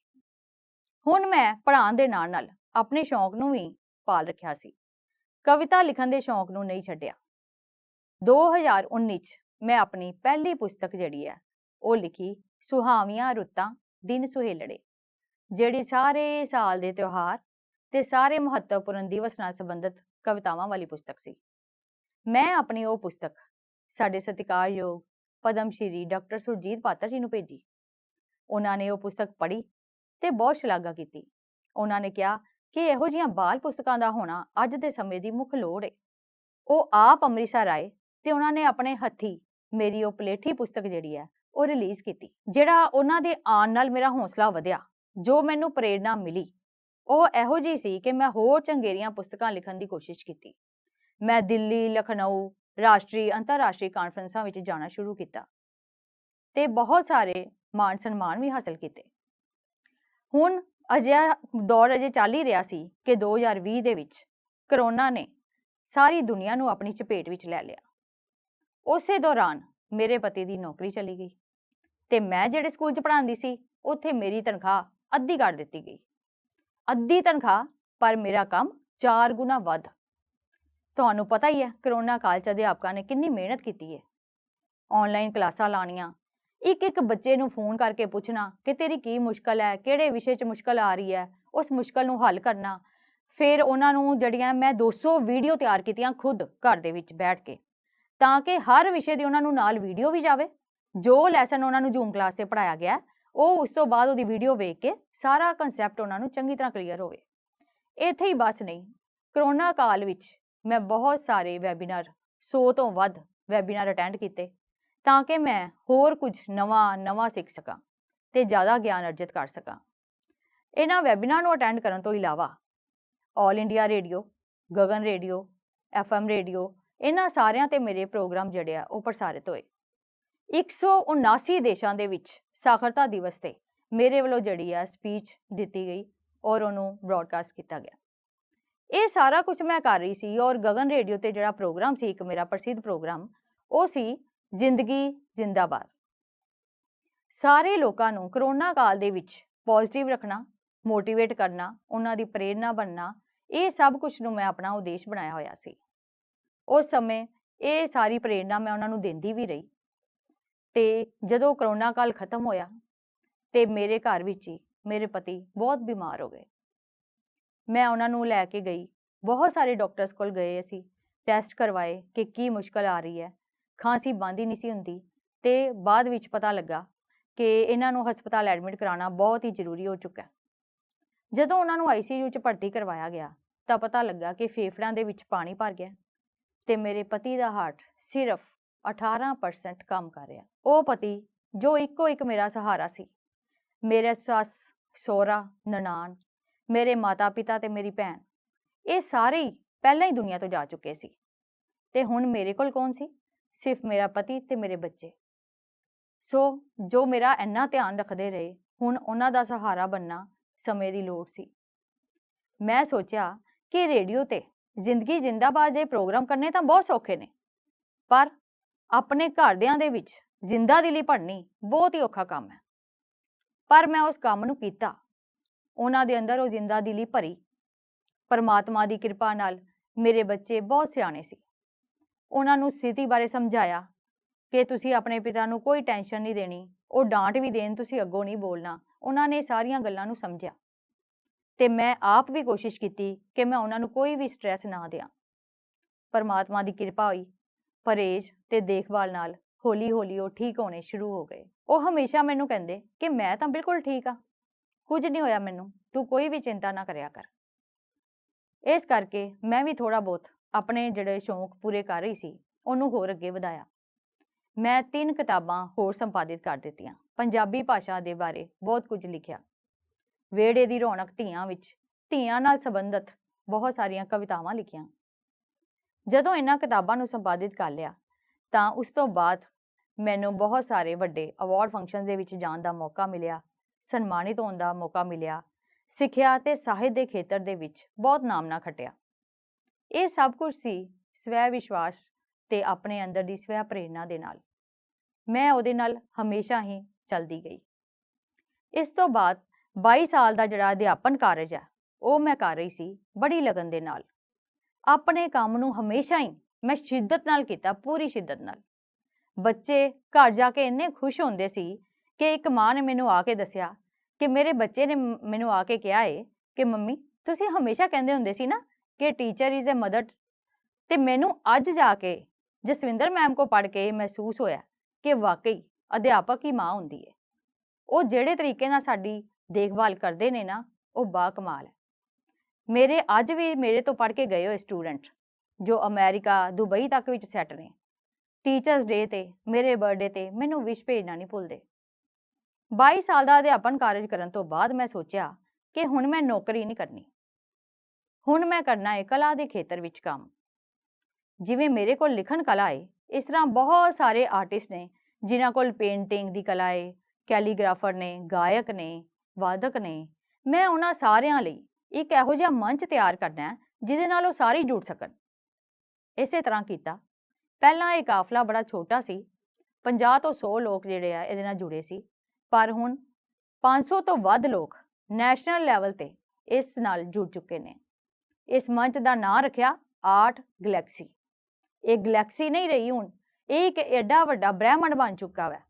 ਹੁਣ ਮੈਂ ਪੜ੍ਹਾਉਣ ਦੇ ਨਾਲ ਨਾਲ ਆਪਣੇ ਸ਼ੌਂਕ ਨੂੰ ਵੀ ਪਾਲ ਰੱਖਿਆ ਸੀ। ਕਵਿਤਾ ਲਿਖਣ ਦੇ ਸ਼ੌਂਕ ਨੂੰ ਨਹੀਂ ਛੱਡਿਆ। 2019 ਚ ਮੈਂ ਆਪਣੀ ਪਹਿਲੀ ਪੁਸਤਕ ਜਿਹੜੀ ਹੈ ਉਹ ਲਿਖੀ, ਸੁਹਾਵੀਆਂ ਰੁੱਤਾਂ ਦਿਨ ਸੁਹੇਲੜੇ, ਜਿਹੜੀ ਸਾਰੇ ਸਾਲ ਦੇ ਤਿਉਹਾਰ ਤੇ ਸਾਰੇ ਮਹੱਤਵਪੂਰਨ ਦਿਵਸ ਨਾਲ ਸੰਬੰਧਿਤ ਕਵਿਤਾਵਾਂ ਵਾਲੀ ਪੁਸਤਕ ਸੀ। ਮੈਂ ਆਪਣੀ ਉਹ ਪੁਸਤਕ, ਸਾਡੇ ਸਤਿਕਾਰਯੋਗ ਪਦਮ ਸ਼੍ਰੀ ਡਾਕਟਰ ਸੁਰਜੀਤ ਪਾਤਰ ਜੀ ਨੂੰ ਭੇਜੀ। ਉਹਨਾਂ ਨੇ ਉਹ ਪੁਸਤਕ ਪੜ੍ਹੀ ਤੇ ਬਹੁਤ ਸ਼ਲਾਘਾ ਕੀਤੀ। ਉਹਨਾਂ ਨੇ ਕਿਹਾ ਕਿ ਇਹੋ ਜਿਹੀਆਂ ਬਾਲ ਪੁਸਤਕਾਂ ਦਾ ਹੋਣਾ ਅੱਜ ਦੇ ਸਮੇਂ ਦੀ ਮੁੱਖ ਲੋੜ ਹੈ ਉਹ ਆਪ ਅੰਮ੍ਰਿਤਸਰ ਆਏ ਤੇ ਉਹਨਾਂ ਨੇ ਆਪਣੇ ਹੱਥੀ ਮੇਰੀ ਉਹ ਪਲੇਠੀ ਪੁਸਤਕ ਜਿਹੜੀ ਹੈ, ਉਹ ਰਿਲੀਜ਼ ਕੀਤੀ, ਜਿਹੜਾ ਉਹਨਾਂ ਦੇ ਆਉਣ ਨਾਲ ਮੇਰਾ ਹੌਸਲਾ ਵਧਿਆ, ਜੋ ਮੈਨੂੰ ਪ੍ਰੇਰਣਾ ਮਿਲੀ। ਉਹ ਇਹੋ ਜਿਹੀ ਸੀ ਕਿ ਮੈਂ ਹੋਰ ਚੰਗੇਰੀਆਂ ਪੁਸਤਕਾਂ ਲਿਖਣ ਦੀ ਕੋਸ਼ਿਸ਼ ਕੀਤੀ। ਮੈਂ ਦਿੱਲੀ, ਲਖਨਊ, ਰਾਸ਼ਟਰੀ, ਅੰਤਰਰਾਸ਼ਟਰੀ ਕਾਨਫਰੰਸਾਂ ਵਿੱਚ ਜਾਣਾ ਸ਼ੁਰੂ ਕੀਤਾ ਤੇ ਬਹੁਤ ਸਾਰੇ ਮਾਣ ਸਨਮਾਨ ਵੀ ਹਾਸਲ ਕੀਤੇ। ਹੁਣ ਅਜਿਹਾ ਦੌਰ ਅਜੇ ਚੱਲ ਹੀ ਰਿਹਾ ਸੀ ਕਿ 2020 ਦੇ ਵਿੱਚ ਕਰੋਨਾ ਨੇ ਸਾਰੀ ਦੁਨੀਆ ਨੂੰ ਆਪਣੀ ਚਪੇਟ ਵਿੱਚ ਲੈ ਲਿਆ। ਉਸੇ ਦੌਰਾਨ ਮੇਰੇ ਪਤੀ ਦੀ ਨੌਕਰੀ ਚਲੀ ਗਈ ਤੇ ਮੈਂ ਜਿਹੜੇ ਸਕੂਲ 'ਚ ਪੜ੍ਹਾਉਂਦੀ ਸੀ, ਉੱਥੇ ਮੇਰੀ ਤਨਖਾਹ ਅੱਧੀ ਕਰ ਦਿੱਤੀ ਗਈ। ਅੱਧੀ ਤਨਖਾਹ, ਪਰ ਮੇਰਾ ਕੰਮ 4 ਗੁਣਾ ਵੱਧ। ਤੁਹਾਨੂੰ ਪਤਾ ਹੀ ਹੈ, ਕਰੋਨਾ ਕਾਲ 'ਚ ਅਧਿਆਪਕਾਂ ਨੇ ਕਿੰਨੀ ਮਿਹਨਤ ਕੀਤੀ ਹੈ ਆਨਲਾਈਨ ਕਲਾਸਾਂ ਲਾਣੀਆਂ ਇੱਕ ਇੱਕ ਬੱਚੇ ਨੂੰ ਫੋਨ ਕਰਕੇ ਪੁੱਛਣਾ ਕਿ ਤੇਰੀ ਕੀ ਮੁਸ਼ਕਲ ਹੈ, ਕਿਹੜੇ ਵਿਸ਼ੇ 'ਚ ਮੁਸ਼ਕਲ ਆ ਰਹੀ ਹੈ, ਉਸ ਮੁਸ਼ਕਲ ਨੂੰ ਹੱਲ ਕਰਨਾ। ਫਿਰ ਉਹਨਾਂ ਨੂੰ ਜਿਹੜੀਆਂ ਮੈਂ 200 ਵੀਡੀਓ ਤਿਆਰ ਕੀਤੀਆਂ ਖੁਦ ਘਰ ਦੇ ਵਿੱਚ ਬੈਠ ਕੇ, ਤਾਂ ਕਿ ਹਰ ਵਿਸ਼ੇ ਦੀ ਉਹਨਾਂ ਨੂੰ ਨਾਲ ਵੀਡੀਓ ਵੀ ਜਾਵੇ। ਜੋ ਲੈਸਨ ਉਹਨਾਂ ਨੂੰ ਜ਼ੂਮ ਕਲਾਸ ਤੇ ਪੜਾਇਆ ਗਿਆ ਉਹ ਉਸ ਤੋਂ ਬਾਅਦ ਉਹਦੀ ਵੀਡੀਓ ਵੇਖ ਕੇ ਸਾਰਾ ਕਨਸੈਪਟ ਉਹਨਾਂ ਨੂੰ ਚੰਗੀ ਤਰ੍ਹਾਂ ਕਲੀਅਰ ਹੋਵੇ। ਇੱਥੇ ਹੀ ਬਸ ਨਹੀਂ, ਕਰੋਨਾ ਕਾਲ ਵਿੱਚ ਮੈਂ ਬਹੁਤ ਸਾਰੇ ਵੈਬਿਨਾਰ 100 ਤੋਂ ਵੱਧ ਵੈਬਿਨਾਰ ਅਟੈਂਡ ਕੀਤੇ ਤਾਂ ਕਿ ਮੈਂ ਹੋਰ ਕੁਝ ਨਵਾਂ ਨਵਾਂ ਸਿੱਖ ਸਕਾਂ ਤੇ ਜ਼ਿਆਦਾ ਗਿਆਨ ਅਰਜਿਤ ਕਰ ਸਕਾਂ। ਇਹਨਾਂ ਵੈਬਿਨਾਰ ਨੂੰ ਅਟੈਂਡ ਕਰਨ ਤੋਂ ਇਲਾਵਾ 올 India radio Gagan radio FM radio ਇਹਨਾਂ ਸਾਰਿਆਂ ਤੇ ਮੇਰੇ ਪ੍ਰੋਗਰਾਮ ਜਿਹੜੇ ਆ ਉਹ ਪ੍ਰਸਾਰਿਤ ਹੋਏ। 179 ਦੇਸ਼ਾਂ ਦੇ ਵਿੱਚ ਸਾਖਰਤਾ ਦਿਵਸ ਤੇ ਮੇਰੇ ਵੱਲੋਂ ਜਿਹੜੀ ਆ ਸਪੀਚ ਦਿੱਤੀ ਗਈ ਔਰ ਉਹਨੂੰ ਬ੍ਰੌਡਕਾਸਟ ਕੀਤਾ ਗਿਆ। ਇਹ ਸਾਰਾ ਕੁਝ ਮੈਂ ਕਰ ਰਹੀ ਸੀ ਔਰ ਗਗਨ ਰੇਡੀਓ ਤੇ ਜਿਹੜਾ ਪ੍ਰੋਗਰਾਮ ਸੀ, ਇੱਕ ਮੇਰਾ ਪ੍ਰਸਿੱਧ ਪ੍ਰੋਗਰਾਮ ਉਹ ਸੀ ਜ਼ਿੰਦਗੀ ਜਿੰਦਾਬਾਦ। ਸਾਰੇ ਲੋਕਾਂ ਨੂੰ ਕਰੋਨਾ ਕਾਲ ਦੇ ਵਿੱਚ ਪੋਜ਼ਿਟਿਵ ਰੱਖਣਾ ਮੋਟੀਵੇਟ ਕਰਨਾ, ਉਹਨਾਂ ਦੀ ਪ੍ਰੇਰਣਾ ਬਣਨਾ, ਇਹ ਸਭ ਕੁਝ ਨੂੰ ਮੈਂ ਆਪਣਾ ਉਦੇਸ਼ ਬਣਾਇਆ ਹੋਇਆ ਸੀ। ਉਸ ਸਮੇਂ ਇਹ ਸਾਰੀ ਪ੍ਰੇਰਣਾ ਮੈਂ ਉਹਨਾਂ ਨੂੰ ਦਿੰਦੀ ਵੀ ਰਹੀ। ਤੇ ਜਦੋਂ ਕਰੋਨਾ ਕਾਲ ਖਤਮ ਹੋਇਆ ਤੇ ਮੇਰੇ ਘਰ ਵਿੱਚ ਹੀ ਮੇਰੇ ਪਤੀ ਬਹੁਤ ਬਿਮਾਰ ਹੋ ਗਏ। ਮੈਂ ਉਹਨਾਂ ਨੂੰ ਲੈ ਕੇ ਗਈ। ਬਹੁਤ ਸਾਰੇ ਡਾਕਟਰਸ ਕੋਲ ਗਏ ਅਸੀਂ, ਟੈਸਟ ਕਰਵਾਏ ਕਿ ਕੀ ਮੁਸ਼ਕਲ ਆ ਰਹੀ ਹੈ। ਖਾਂਸੀ ਬੰਦ ਹੀ ਨਹੀਂ ਸੀ ਹੁੰਦੀ ਤੇ ਬਾਅਦ ਵਿੱਚ ਪਤਾ ਲੱਗਾ ਕਿ ਇਹਨਾਂ ਨੂੰ ਹਸਪਤਾਲ ਐਡਮਿਟ ਕਰਾਉਣਾ ਬਹੁਤ ਹੀ ਜ਼ਰੂਰੀ ਹੋ ਚੁੱਕਾ ਹੈ। ਜਦੋਂ ਉਹਨਾਂ ਨੂੰ ਆਈਸੀਯੂ 'ਚ ਭਰਤੀ ਕਰਵਾਇਆ ਗਿਆ ਤਾਂ ਪਤਾ ਲੱਗਾ ਕਿ ਫੇਫੜਿਆਂ ਦੇ ਵਿੱਚ ਪਾਣੀ ਭਰ ਗਿਆ ਤੇ ਮੇਰੇ ਪਤੀ ਦਾ ਹਾਰਟ ਸਿਰਫ 18% ਕੰਮ ਕਰ ਰਿਹਾ। ਉਹ ਪਤੀ ਜੋ ਇੱਕੋ ਇੱਕ ਮੇਰਾ ਸਹਾਰਾ ਸੀ। ਮੇਰੇ ਸੱਸ, ਸੋਹਰਾ, ਨਨਾਣ, ਮੇਰੇ ਮਾਤਾ ਪਿਤਾ ਤੇ ਮੇਰੀ ਭੈਣ, ਇਹ ਸਾਰੇ ਹੀ ਪਹਿਲਾਂ ਹੀ ਦੁਨੀਆ ਤੋਂ ਜਾ ਚੁੱਕੇ ਸੀ। ਤੇ ਹੁਣ ਮੇਰੇ ਕੋਲ ਕੌਣ ਸੀ? ਸਿਰਫ ਮੇਰਾ ਪਤੀ ਤੇ ਮੇਰੇ ਬੱਚੇ। ਸੋ ਜੋ ਮੇਰਾ ਇੰਨਾ ਧਿਆਨ ਰੱਖਦੇ ਰਹੇ, ਹੁਣ ਉਹਨਾਂ ਦਾ ਸਹਾਰਾ ਬੰਨਾ ਸਮੇਂ ਦੀ ਲੋੜ ਸੀ। ਮੈਂ ਸੋਚਿਆ ਕਿ ਰੇਡੀਓ ਤੇ ਜ਼ਿੰਦਗੀ ਜਿੰਦਾਬਾਦ ਜੇ ਪ੍ਰੋਗਰਾਮ ਕਰਨੇ ਤਾਂ ਬਹੁਤ ਸੌਖੇ ਨੇ। ਪਰ ਆਪਣੇ ਘਰਦਿਆਂ ਦੇ ਵਿੱਚ ਜ਼ਿੰਦਾ ਦਿਲੀ ਭਰਨੀ ਬਹੁਤ ਹੀ ਔਖਾ ਕੰਮ ਹੈ। ਪਰ ਮੈਂ ਉਸ ਕੰਮ ਨੂੰ ਕੀਤਾ। ਉਹਨਾਂ ਦੇ ਅੰਦਰ ਉਹ ਜ਼ਿੰਦਾ ਦਿਲੀ ਭਰੀ ਪਰਮਾਤਮਾ ਦੀ ਕਿਰਪਾ ਨਾਲ ਮੇਰੇ ਬੱਚੇ ਬਹੁਤ ਸਿਆਣੇ ਸੀ। ਉਹਨਾਂ ਨੂੰ ਸਥਿਤੀ ਬਾਰੇ ਸਮਝਾਇਆ ਕਿ ਤੁਸੀਂ ਆਪਣੇ ਪਿਤਾ ਨੂੰ ਕੋਈ ਟੈਨਸ਼ਨ ਨਹੀਂ ਦੇਣੀ, ਉਹ ਡਾਂਟ ਵੀ ਦੇਣ, ਤੁਸੀਂ ਅੱਗੋਂ ਨਹੀਂ ਬੋਲਣਾ। ਉਹਨਾਂ ਨੇ ਸਾਰੀਆਂ ਗੱਲਾਂ ਨੂੰ ਸਮਝਿਆ। ਤੇ ਮੈਂ ਆਪ ਵੀ ਕੋਸ਼ਿਸ਼ ਕੀਤੀ ਕਿ ਮੈਂ ਉਹਨਾਂ ਨੂੰ ਕੋਈ ਵੀ ਸਟ੍ਰੈਸ ਨਾ ਦਿਆਂ। ਪਰਮਾਤਮਾ ਦੀ ਕਿਰਪਾ ਹੋਈ ਪਰਹੇਜ਼ ਤੇ ਦੇਖਭਾਲ ਨਾਲ ਹੌਲੀ ਹੌਲੀ ਉਹ ਠੀਕ ਹੋਣੇ ਸ਼ੁਰੂ ਹੋ ਗਏ। ਉਹ ਹਮੇਸ਼ਾ ਮੈਨੂੰ ਕਹਿੰਦੇ ਕਿ ਮੈਂ ਤਾਂ ਬਿਲਕੁਲ ਠੀਕ ਆ ਕੁਝ ਨਹੀਂ ਹੋਇਆ ਮੈਨੂੰ, ਤੂੰ ਕੋਈ ਵੀ ਚਿੰਤਾ ਨਾ ਕਰਿਆ ਕਰ। ਇਸ ਕਰਕੇ ਮੈਂ ਵੀ ਥੋੜਾ ਬਹੁਤ ਆਪਣੇ ਜਿਹੜੇ ਸ਼ੌਂਕ ਪੂਰੇ ਕਰ ਰਹੀ ਸੀ, ਉਹਨੂੰ ਹੋਰ ਅੱਗੇ ਵਧਾਇਆ। ਮੈਂ ਤਿੰਨ ਕਿਤਾਬਾਂ ਹੋਰ ਸੰਪਾਦਿਤ ਕਰ ਦਿੱਤੀਆਂ। ਪੰਜਾਬੀ ਭਾਸ਼ਾ ਦੇ ਬਾਰੇ ਬਹੁਤ ਕੁਝ ਲਿਖਿਆ। ਵੇੜੇ ਦੀ ਰੌਣਕ ਧੀਆਂ ਵਿੱਚ, ਧੀਆਂ ਨਾਲ ਸੰਬੰਧਿਤ ਬਹੁਤ ਸਾਰੀਆਂ ਕਵਿਤਾਵਾਂ ਲਿਖੀਆਂ। ਜਦੋਂ ਇਹਨਾਂ ਕਿਤਾਬਾਂ ਨੂੰ ਸੰਪਾਦਿਤ ਕਰ ਲਿਆ, ਤਾਂ ਉਸ ਤੋਂ ਬਾਅਦ ਮੈਨੂੰ ਬਹੁਤ ਸਾਰੇ ਵੱਡੇ ਅਵਾਰਡ ਫੰਕਸ਼ਨ ਦੇ ਵਿੱਚ ਜਾਣ ਦਾ ਮੌਕਾ ਮਿਲਿਆ, ਸਨਮਾਨਿਤ ਹੋਣ ਦਾ ਮੌਕਾ ਮਿਲਿਆ, ਸਿੱਖਿਆ ਤੇ ਸਾਹਿਤ ਦੇ ਖੇਤਰ ਦੇ ਵਿੱਚ ਬਹੁਤ ਨਾਮਨਾ ਖਟਿਆ। ਇਹ ਸਭ ਕੁਝ ਸੀ ਸਵੈ ਵਿਸ਼ਵਾਸ ਤੇ ਆਪਣੇ ਅੰਦਰ ਦੀ ਸਵੈ ਪ੍ਰੇਰਣਾ ਦੇ ਨਾਲ। ਮੈਂ ਉਹਦੇ ਨਾਲ ਹਮੇਸ਼ਾ ਹੀ ਚੱਲਦੀ ਗਈ। ਇਸ ਤੋਂ ਬਾਅਦ 22 ਸਾਲ ਦਾ ਜਿਹੜਾ ਅਧਿਆਪਨ ਕਾਰਜ ਹੈ, ਉਹ ਮੈਂ ਕਰ ਰਹੀ ਸੀ ਬੜੀ ਲਗਨ ਦੇ ਨਾਲ। ਆਪਣੇ ਕੰਮ ਨੂੰ ਹਮੇਸ਼ਾ ਹੀ ਮੈਂ ਸ਼ਿੱਦਤ ਨਾਲ ਕੀਤਾ, ਪੂਰੀ ਸ਼ਿੱਦਤ ਨਾਲ। ਬੱਚੇ ਘਰ ਜਾ ਕੇ ਇੰਨੇ ਖੁਸ਼ ਹੁੰਦੇ ਸੀ ਕਿ ਇੱਕ ਮਾਂ ਨੇ ਮੈਨੂੰ ਆ ਕੇ ਦੱਸਿਆ ਕਿ ਮੇਰੇ ਬੱਚੇ ਨੇ ਮ- ਮੈਨੂੰ ਆ ਕੇ ਕਿਹਾ ਏ ਕਿ ਮੰਮੀ, ਤੁਸੀਂ ਹਮੇਸ਼ਾ ਕਹਿੰਦੇ ਹੁੰਦੇ ਸੀ ਨਾ ਕਿ ਟੀਚਰ ਇਜ਼ ਅ ਮਦਰ ਤੇ ਮੈਨੂੰ ਅੱਜ ਜਾ ਕੇ ਜਸਵਿੰਦਰ ਮੈਮ ਕੋ ਪੜ੍ਹ ਕੇ ਮਹਿਸੂਸ ਹੋਇਆ ਕਿ ਵਾਕਈ ਅਧਿਆਪਕ ਹੀ ਮਾਂ ਹੁੰਦੀ ਹੈ ਉਹ ਜਿਹੜੇ ਤਰੀਕੇ ਨਾਲ ਸਾਡੀ ਦੇਖਭਾਲ ਕਰਦੇ ਨੇ ਨਾ, ਉਹ ਬਾ ਕਮਾਲ ਹੈ। ਮੇਰੇ ਅੱਜ ਵੀ ਮੇਰੇ ਤੋਂ ਪੜ੍ਹ ਕੇ ਗਏ ਹੋਏ ਸਟੂਡੈਂਟ ਜੋ ਅਮਰੀਕਾ, ਦੁਬਈ ਤੱਕ ਵਿੱਚ ਸੈੱਟ ਨੇ। ਟੀਚਰਸ ਡੇ ਤੇ, ਮੇਰੇ ਬਰਥਡੇ ਤੇ ਮੈਨੂੰ ਵਿਸ਼ ਭੇਜਣਾ ਨਹੀਂ ਭੁੱਲਦੇ। 22 ਸਾਲ ਦਾ ਅਧਿਆਪਨ ਕਾਰਜ ਕਰਨ ਤੋਂ ਬਾਅਦ ਮੈਂ ਸੋਚਿਆ ਕਿ ਹੁਣ ਮੈਂ ਨੌਕਰੀ ਨਹੀਂ ਕਰਨੀ। ਹੁਣ ਮੈਂ ਕਰਨਾ ਹੈ ਕਲਾ ਦੇ ਖੇਤਰ ਵਿੱਚ ਕੰਮ। ਜਿਵੇਂ ਮੇਰੇ ਕੋਲ ਲਿਖਣ ਕਲਾ ਹੈ ਇਸ ਤਰ੍ਹਾਂ ਬਹੁਤ ਸਾਰੇ ਆਰਟਿਸਟ ਨੇ ਜਿਨ੍ਹਾਂ ਕੋਲ ਪੇਂਟਿੰਗ ਦੀ ਕਲਾ ਹੈ ਕੈਲੀਗ੍ਰਾਫਰ ਨੇ, ਗਾਇਕ ਨੇ, ਵਾਦਕ ਨੇ। ਮੈਂ ਉਹਨਾਂ ਸਾਰਿਆਂ ਲਈ ਇੱਕ ਇਹੋ ਜਿਹਾ ਮੰਚ ਤਿਆਰ ਕਰਨਾ ਹੈ, ਜਿਹਦੇ ਨਾਲ ਉਹ ਸਾਰੇ ਜੁੜ ਸਕਣ। ਇਸੇ ਤਰ੍ਹਾਂ ਕੀਤਾ। ਪਹਿਲਾਂ ਇਹ ਕਾਫਲਾ ਬੜਾ ਛੋਟਾ ਸੀ 50 ਤੋਂ 100 ਲੋਕ ਜਿਹੜੇ ਆ, ਇਹਦੇ ਨਾਲ ਜੁੜੇ ਸੀ। ਪਰ ਹੁਣ 500 ਤੋਂ ਵੱਧ ਲੋਕ ਨੈਸ਼ਨਲ ਲੈਵਲ ਤੇ ਇਸ ਨਾਲ ਜੁੜ ਚੁੱਕੇ ਨੇ। ਇਸ ਮੰਚ ਦਾ ਨਾਂ ਰੱਖਿਆ ਆਰਟ ਗੈਲੈਕਸੀ। ਇਹ ਗੈਲੈਕਸੀ ਨਹੀਂ ਰਹੀ ਹੁਣ, ਇਹ ਇੱਕ ਐਡਾ ਵੱਡਾ ਬ੍ਰਹਿਮੰਡ ਬਣ ਚੁੱਕਾ ਹੈ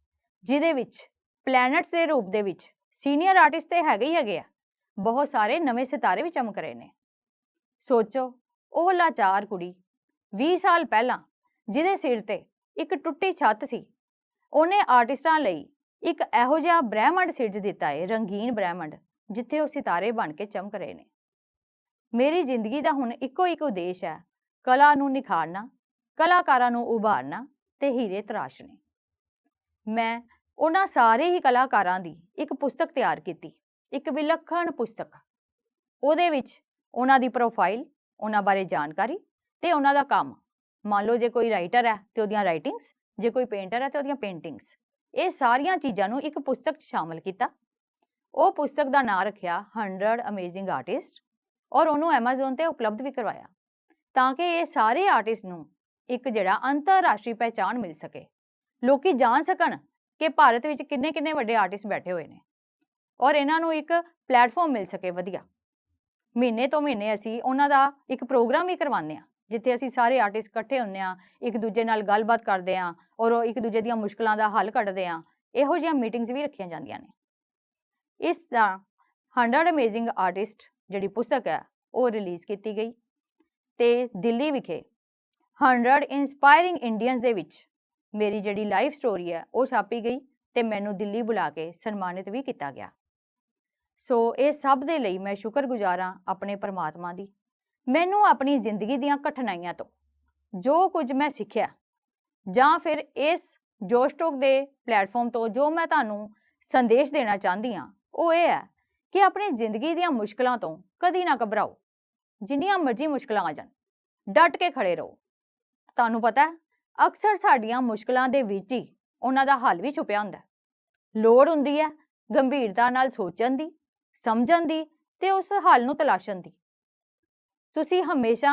ਜਿਹਦੇ ਵਿੱਚ ਪਲੈਨਟਸ ਦੇ ਰੂਪ ਦੇ ਵਿੱਚ ਸੀਨੀਅਰ ਆਰਟਿਸਟ ਤੇ ਹੈਗੇ ਹੀ ਹੈਗੇ ਆ। ਬਹੁਤ ਸਾਰੇ ਨਵੇਂ ਸਿਤਾਰੇ ਵੀ ਚਮਕ ਰਹੇ ਨੇ। ਸੋਚੋ, ਉਹ ਲਾਚਾਰ ਕੁੜੀ 20 ਸਾਲ ਪਹਿਲਾਂ ਜਿਹਦੇ ਸਿਰ ਤੇ ਇੱਕ ਟੁੱਟੀ ਛੱਤ ਸੀ। ਉਹਨੇ ਆਰਟਿਸਟਾਂ ਲਈ ਇੱਕ ਇਹੋ ਜਿਹਾ ਬ੍ਰਹਿਮੰਡ ਸਿਰਜ ਦਿੱਤਾ ਹੈ ਰੰਗੀਨ ਬ੍ਰਹਿਮੰਡ, ਜਿੱਥੇ ਉਹ ਸਿਤਾਰੇ ਬਣ ਕੇ ਚਮਕ ਰਹੇ ਨੇ। ਮੇਰੀ ਜ਼ਿੰਦਗੀ ਦਾ ਹੁਣ ਇੱਕੋ ਇੱਕ ਉਦੇਸ਼ ਹੈ, ਕਲਾ ਨੂੰ ਨਿਖਾਰਨਾ ਕਲਾਕਾਰਾਂ ਨੂੰ ਉਭਾਰਨਾ ਤੇ ਹੀਰੇ ਤਰਾਸ਼ਣੇ। ਮੈਂ ਉਹਨਾਂ ਸਾਰੇ ਹੀ ਕਲਾਕਾਰਾਂ ਦੀ ਇੱਕ ਪੁਸਤਕ ਤਿਆਰ ਕੀਤੀ। ਇੱਕ ਵਿਲੱਖਣ ਪੁਸਤਕ। ਉਹਦੇ ਵਿੱਚ ਉਹਨਾਂ ਦੀ ਪ੍ਰੋਫਾਈਲ ਉਹਨਾਂ ਬਾਰੇ ਜਾਣਕਾਰੀ ਤੇ ਉਹਨਾਂ ਦਾ ਕੰਮ। ਮੰਨ ਲਓ ਜੇ ਕੋਈ ਰਾਈਟਰ ਹੈ ਤੇ ਉਹਦੀਆਂ ਰਾਈਟਿੰਗਸ ਜੇ ਕੋਈ ਪੇਂਟਰ ਹੈ ਤੇ ਉਹਦੀਆਂ ਪੇਂਟਿੰਗਸ ਇਹ ਸਾਰੀਆਂ ਚੀਜ਼ਾਂ ਨੂੰ ਇੱਕ ਪੁਸਤਕ 'ਚ ਸ਼ਾਮਲ ਕੀਤਾ। ਉਹ ਪੁਸਤਕ ਦਾ ਨਾਮ ਰੱਖਿਆ 100 ਅਮੇਜ਼ਿੰਗ ਆਰਟਿਸਟ ਔਰ ਉਹਨੂੰ Amazon ਤੇ ਉਪਲਬਧ ਵੀ ਕਰਵਾਇਆ ਤਾਂ ਕਿ ਇਹ ਸਾਰੇ ਆਰਟਿਸਟ ਨੂੰ ਇੱਕ ਜਿਹੜਾ ਅੰਤਰਰਾਸ਼ਟਰੀ ਪਹਿਚਾਣ ਮਿਲ ਸਕੇ। ਲੋਕੀ ਜਾਣ ਸਕਣ ਕਿ ਭਾਰਤ ਵਿੱਚ ਕਿੰਨੇ ਕਿੰਨੇ ਵੱਡੇ ਆਰਟਿਸਟ ਬੈਠੇ ਹੋਏ ਨੇ। ਔਰ ਇਹਨਾਂ ਨੂੰ ਇੱਕ ਪਲੇਟਫਾਰਮ ਮਿਲ ਸਕੇ ਵਧੀਆ। ਮਹੀਨੇ ਤੋਂ ਮਹੀਨੇ ਅਸੀਂ ਉਹਨਾਂ ਦਾ ਇੱਕ ਪ੍ਰੋਗਰਾਮ ਵੀ ਕਰਵਾਉਂਦੇ ਆ ਜਿੱਥੇ ਅਸੀਂ ਸਾਰੇ ਆਰਟਿਸਟ ਇਕੱਠੇ ਹੁੰਨੇ ਆ ਇੱਕ ਦੂਜੇ ਨਾਲ ਗੱਲਬਾਤ ਕਰਦੇ ਆ ਔਰ ਉਹ ਇੱਕ ਦੂਜੇ ਦੀਆਂ ਮੁਸ਼ਕਲਾਂ ਦਾ ਹੱਲ ਕੱਢਦੇ ਆ ਇਹੋ ਜਿਹੀਆਂ ਮੀਟਿੰਗਸ ਵੀ ਰੱਖੀਆਂ ਜਾਂਦੀਆਂ ਨੇ। ਇਸ ਦਾ 100 ਅਮੇਜ਼ਿੰਗ ਆਰਟਿਸਟ ਜਿਹੜੀ ਪੁਸਤਕ ਹੈ, ਉਹ ਰਿਲੀਜ਼ ਕੀਤੀ ਗਈ ਤੇ ਦਿੱਲੀ ਵਿਖੇ 100 ਇਨਸਪਾਇਰਿੰਗ ਇੰਡੀਅਨਸ ਦੇ ਵਿੱਚ ਮੇਰੀ ਜਿਹੜੀ ਲਾਈਫ ਸਟੋਰੀ ਹੈ, ਉਹ ਛਾਪੀ ਗਈ ਤੇ ਮੈਨੂੰ ਦਿੱਲੀ ਬੁਲਾ ਕੇ ਸਨਮਾਨਿਤ ਵੀ ਕੀਤਾ ਗਿਆ। ਸੋ ਇਹ ਸਭ ਦੇ ਲਈ ਮੈਂ ਸ਼ੁਕਰਗੁਜ਼ਾਰ ਹਾਂ ਆਪਣੇ ਪਰਮਾਤਮਾ ਦੀ। ਮੈਨੂੰ ਆਪਣੀ ਜ਼ਿੰਦਗੀ ਦੀਆਂ ਕਠਿਨਾਈਆਂ ਤੋਂ ਜੋ ਕੁਝ ਮੈਂ ਸਿੱਖਿਆ ਜਾਂ ਫਿਰ ਇਸ ਜੋਸ਼ਟੋਕ ਦੇ ਪਲੇਟਫਾਰਮ ਤੋਂ ਜੋ ਮੈਂ ਤੁਹਾਨੂੰ ਸੰਦੇਸ਼ ਦੇਣਾ ਚਾਹੁੰਦੀ ਹਾਂ, ਉਹ ਇਹ ਹੈ ਕਿ ਆਪਣੀ ਜ਼ਿੰਦਗੀ ਦੀਆਂ ਮੁਸ਼ਕਲਾਂ ਤੋਂ ਕਦੀ ਨਾ ਘਬਰਾਓ। ਜਿੰਨੀਆਂ ਮਰਜ਼ੀ ਮੁਸ਼ਕਲਾਂ ਆ ਜਾਣ, ਡਟ ਕੇ ਖੜੇ ਰਹੋ। ਤੁਹਾਨੂੰ ਪਤਾ ਹੈ, ਅਕਸਰ ਸਾਡੀਆਂ ਮੁਸ਼ਕਲਾਂ ਦੇ ਵਿੱਚ ਹੀ ਉਹਨਾਂ ਦਾ ਹੱਲ ਵੀ ਛੁਪਿਆ ਹੁੰਦਾ ਲੋੜ ਹੁੰਦੀ ਹੈ ਗੰਭੀਰਤਾ ਨਾਲ ਸੋਚਣ ਦੀ ਸਮਝਣ ਦੀ ਤੇ ਉਸ ਹੱਲ ਨੂੰ ਤਲਾਸ਼ਣ ਦੀ। ਤੁਸੀਂ ਹਮੇਸ਼ਾ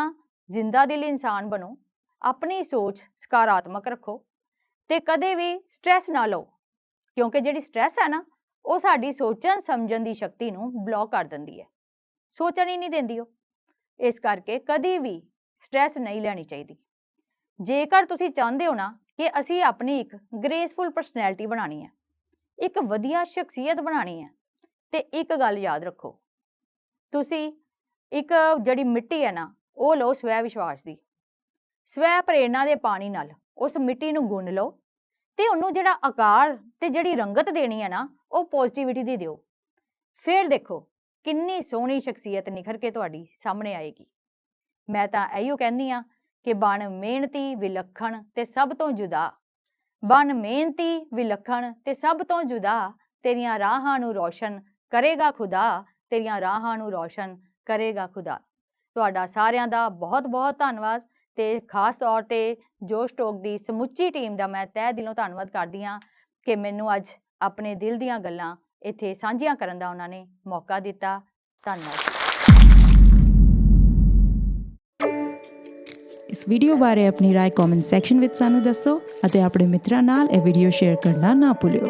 ਜ਼ਿੰਦਾ ਦਿਲ ਇਨਸਾਨ ਬਣੋ, ਆਪਣੀ ਸੋਚ ਸਕਾਰਾਤਮਕ ਰੱਖੋ ਤੇ ਕਦੇ ਵੀ ਸਟ्रेस ਨਾ ਲਓ, ਕਿਉਂਕਿ ਜਿਹੜੀ ਸਟ्रेस ਹੈ ਨਾ, ਉਹ ਸਾਡੀ ਸੋਚਣ, ਸਮਝਣ ਦੀ ਸ਼ਕਤੀ ਨੂੰ ਬਲੌਕ ਕਰ ਦਿੰਦੀ ਹੈ। ਸੋਚਣ ਹੀ ਨਹੀਂ ਦਿੰਦੀ ਉਹ। ਇਸ ਕਰਕੇ ਕਦੇ ਵੀ ਸਟ्रेस ਨਹੀਂ ਲੈਣੀ ਚਾਹੀਦੀ। ਜੇਕਰ ਤੁਸੀਂ ਚਾਹੁੰਦੇ ਹੋ ਨਾ ਕਿ ਅਸੀਂ ਆਪਣੀ ਇੱਕ ਗ੍ਰੇਸਫੁਲ ਪਰਸਨੈਲਿਟੀ ਬਣਾਣੀ ਹੈ, ਇੱਕ ਵਧੀਆ ਸ਼ਖਸੀਅਤ ਬਣਾਣੀ ਹੈ ਤੇ ਇੱਕ ਗੱਲ ਯਾਦ ਰੱਖੋ, ਤੁਸੀਂ ਇੱਕ ਜਿਹੜੀ ਮਿੱਟੀ ਹੈ ਨਾ, ਉਹ ਲਓ ਸਵੈ ਵਿਸ਼ਵਾਸ ਦੀ। ਸਵੈ ਪ੍ਰੇਰਣਾ ਦੇ ਪਾਣੀ ਨਾਲ ਉਸ ਮਿੱਟੀ ਨੂੰ ਗੁੰਨ ਲਓ ਤੇ ਉਹਨੂੰ ਜਿਹੜਾ ਆਕਾਰ ਤੇ ਜਿਹੜੀ ਰੰਗਤ ਦੇਣੀ ਹੈ ਨਾ, ਉਹ ਪੋਜ਼ਿਟਿਵਿਟੀ ਦੀ ਦਿਓ। ਫਿਰ ਦੇਖੋ ਕਿੰਨੀ ਸੋਹਣੀ ਸ਼ਖਸੀਅਤ ਨਿਖਰ ਕੇ ਤੁਹਾਡੀ ਸਾਹਮਣੇ ਆਏਗੀ। ਮੈਂ ਤਾਂ ਐਯੋ ਕਹਿੰਦੀ ਆ ਕਿ ਬਣ ਮਿਹਨਤੀ, ਵਿਲੱਖਣ ਤੇ ਸਭ ਤੋਂ ਜੁਦਾ। ਬਣ ਮਿਹਨਤੀ, ਵਿਲੱਖਣ ਤੇ ਸਭ ਤੋਂ ਜੁਦਾ ਤੇਰੀਆਂ ਰਾਹਾਂ ਨੂੰ ਰੋਸ਼ਨ ਕਰੇਗਾ ਖੁਦਾ ਤੇਰੀਆਂ ਰਾਹਾਂ ਨੂੰ ਰੋਸ਼ਨ ਕਰੇਗਾ ਖੁਦਾ ਤੁਹਾਡਾ ਸਾਰਿਆਂ ਦਾ ਬਹੁਤ ਬਹੁਤ ਧੰਨਵਾਦ ਤੇ ਖਾਸ ਤੌਰ ਤੇ ਜੋਸ਼ ਟੋਕ ਦੀ ਸਮੁੱਚੀ ਟੀਮ ਦਾ ਮੈਂ ਤਹਿ ਦਿਲੋਂ ਧੰਨਵਾਦ ਕਰਦੀ ਹਾਂ ਕਿ ਮੈਨੂੰ ਅੱਜ ਆਪਣੇ ਦਿਲ ਦੀਆਂ ਗੱਲਾਂ ਇੱਥੇ ਸਾਂਝੀਆਂ ਕਰਨ ਦਾ ਉਹਨਾਂ ਨੇ ਮੌਕਾ ਦਿੱਤਾ ਧੰਨਵਾਦ ਇਸ ਵੀਡੀਓ ਬਾਰੇ ਆਪਣੀ رائے ਕਮੈਂਟ ਸੈਕਸ਼ਨ ਵਿੱਚ ਸਾਨੂੰ ਦੱਸੋ ਅਤੇ ਆਪਣੇ ਮਿੱਤਰਾਂ ਨਾਲ ਇਹ ਵੀਡੀਓ ਸ਼ੇਅਰ ਕਰਨਾ ਨਾ ਭੁੱਲਿਓ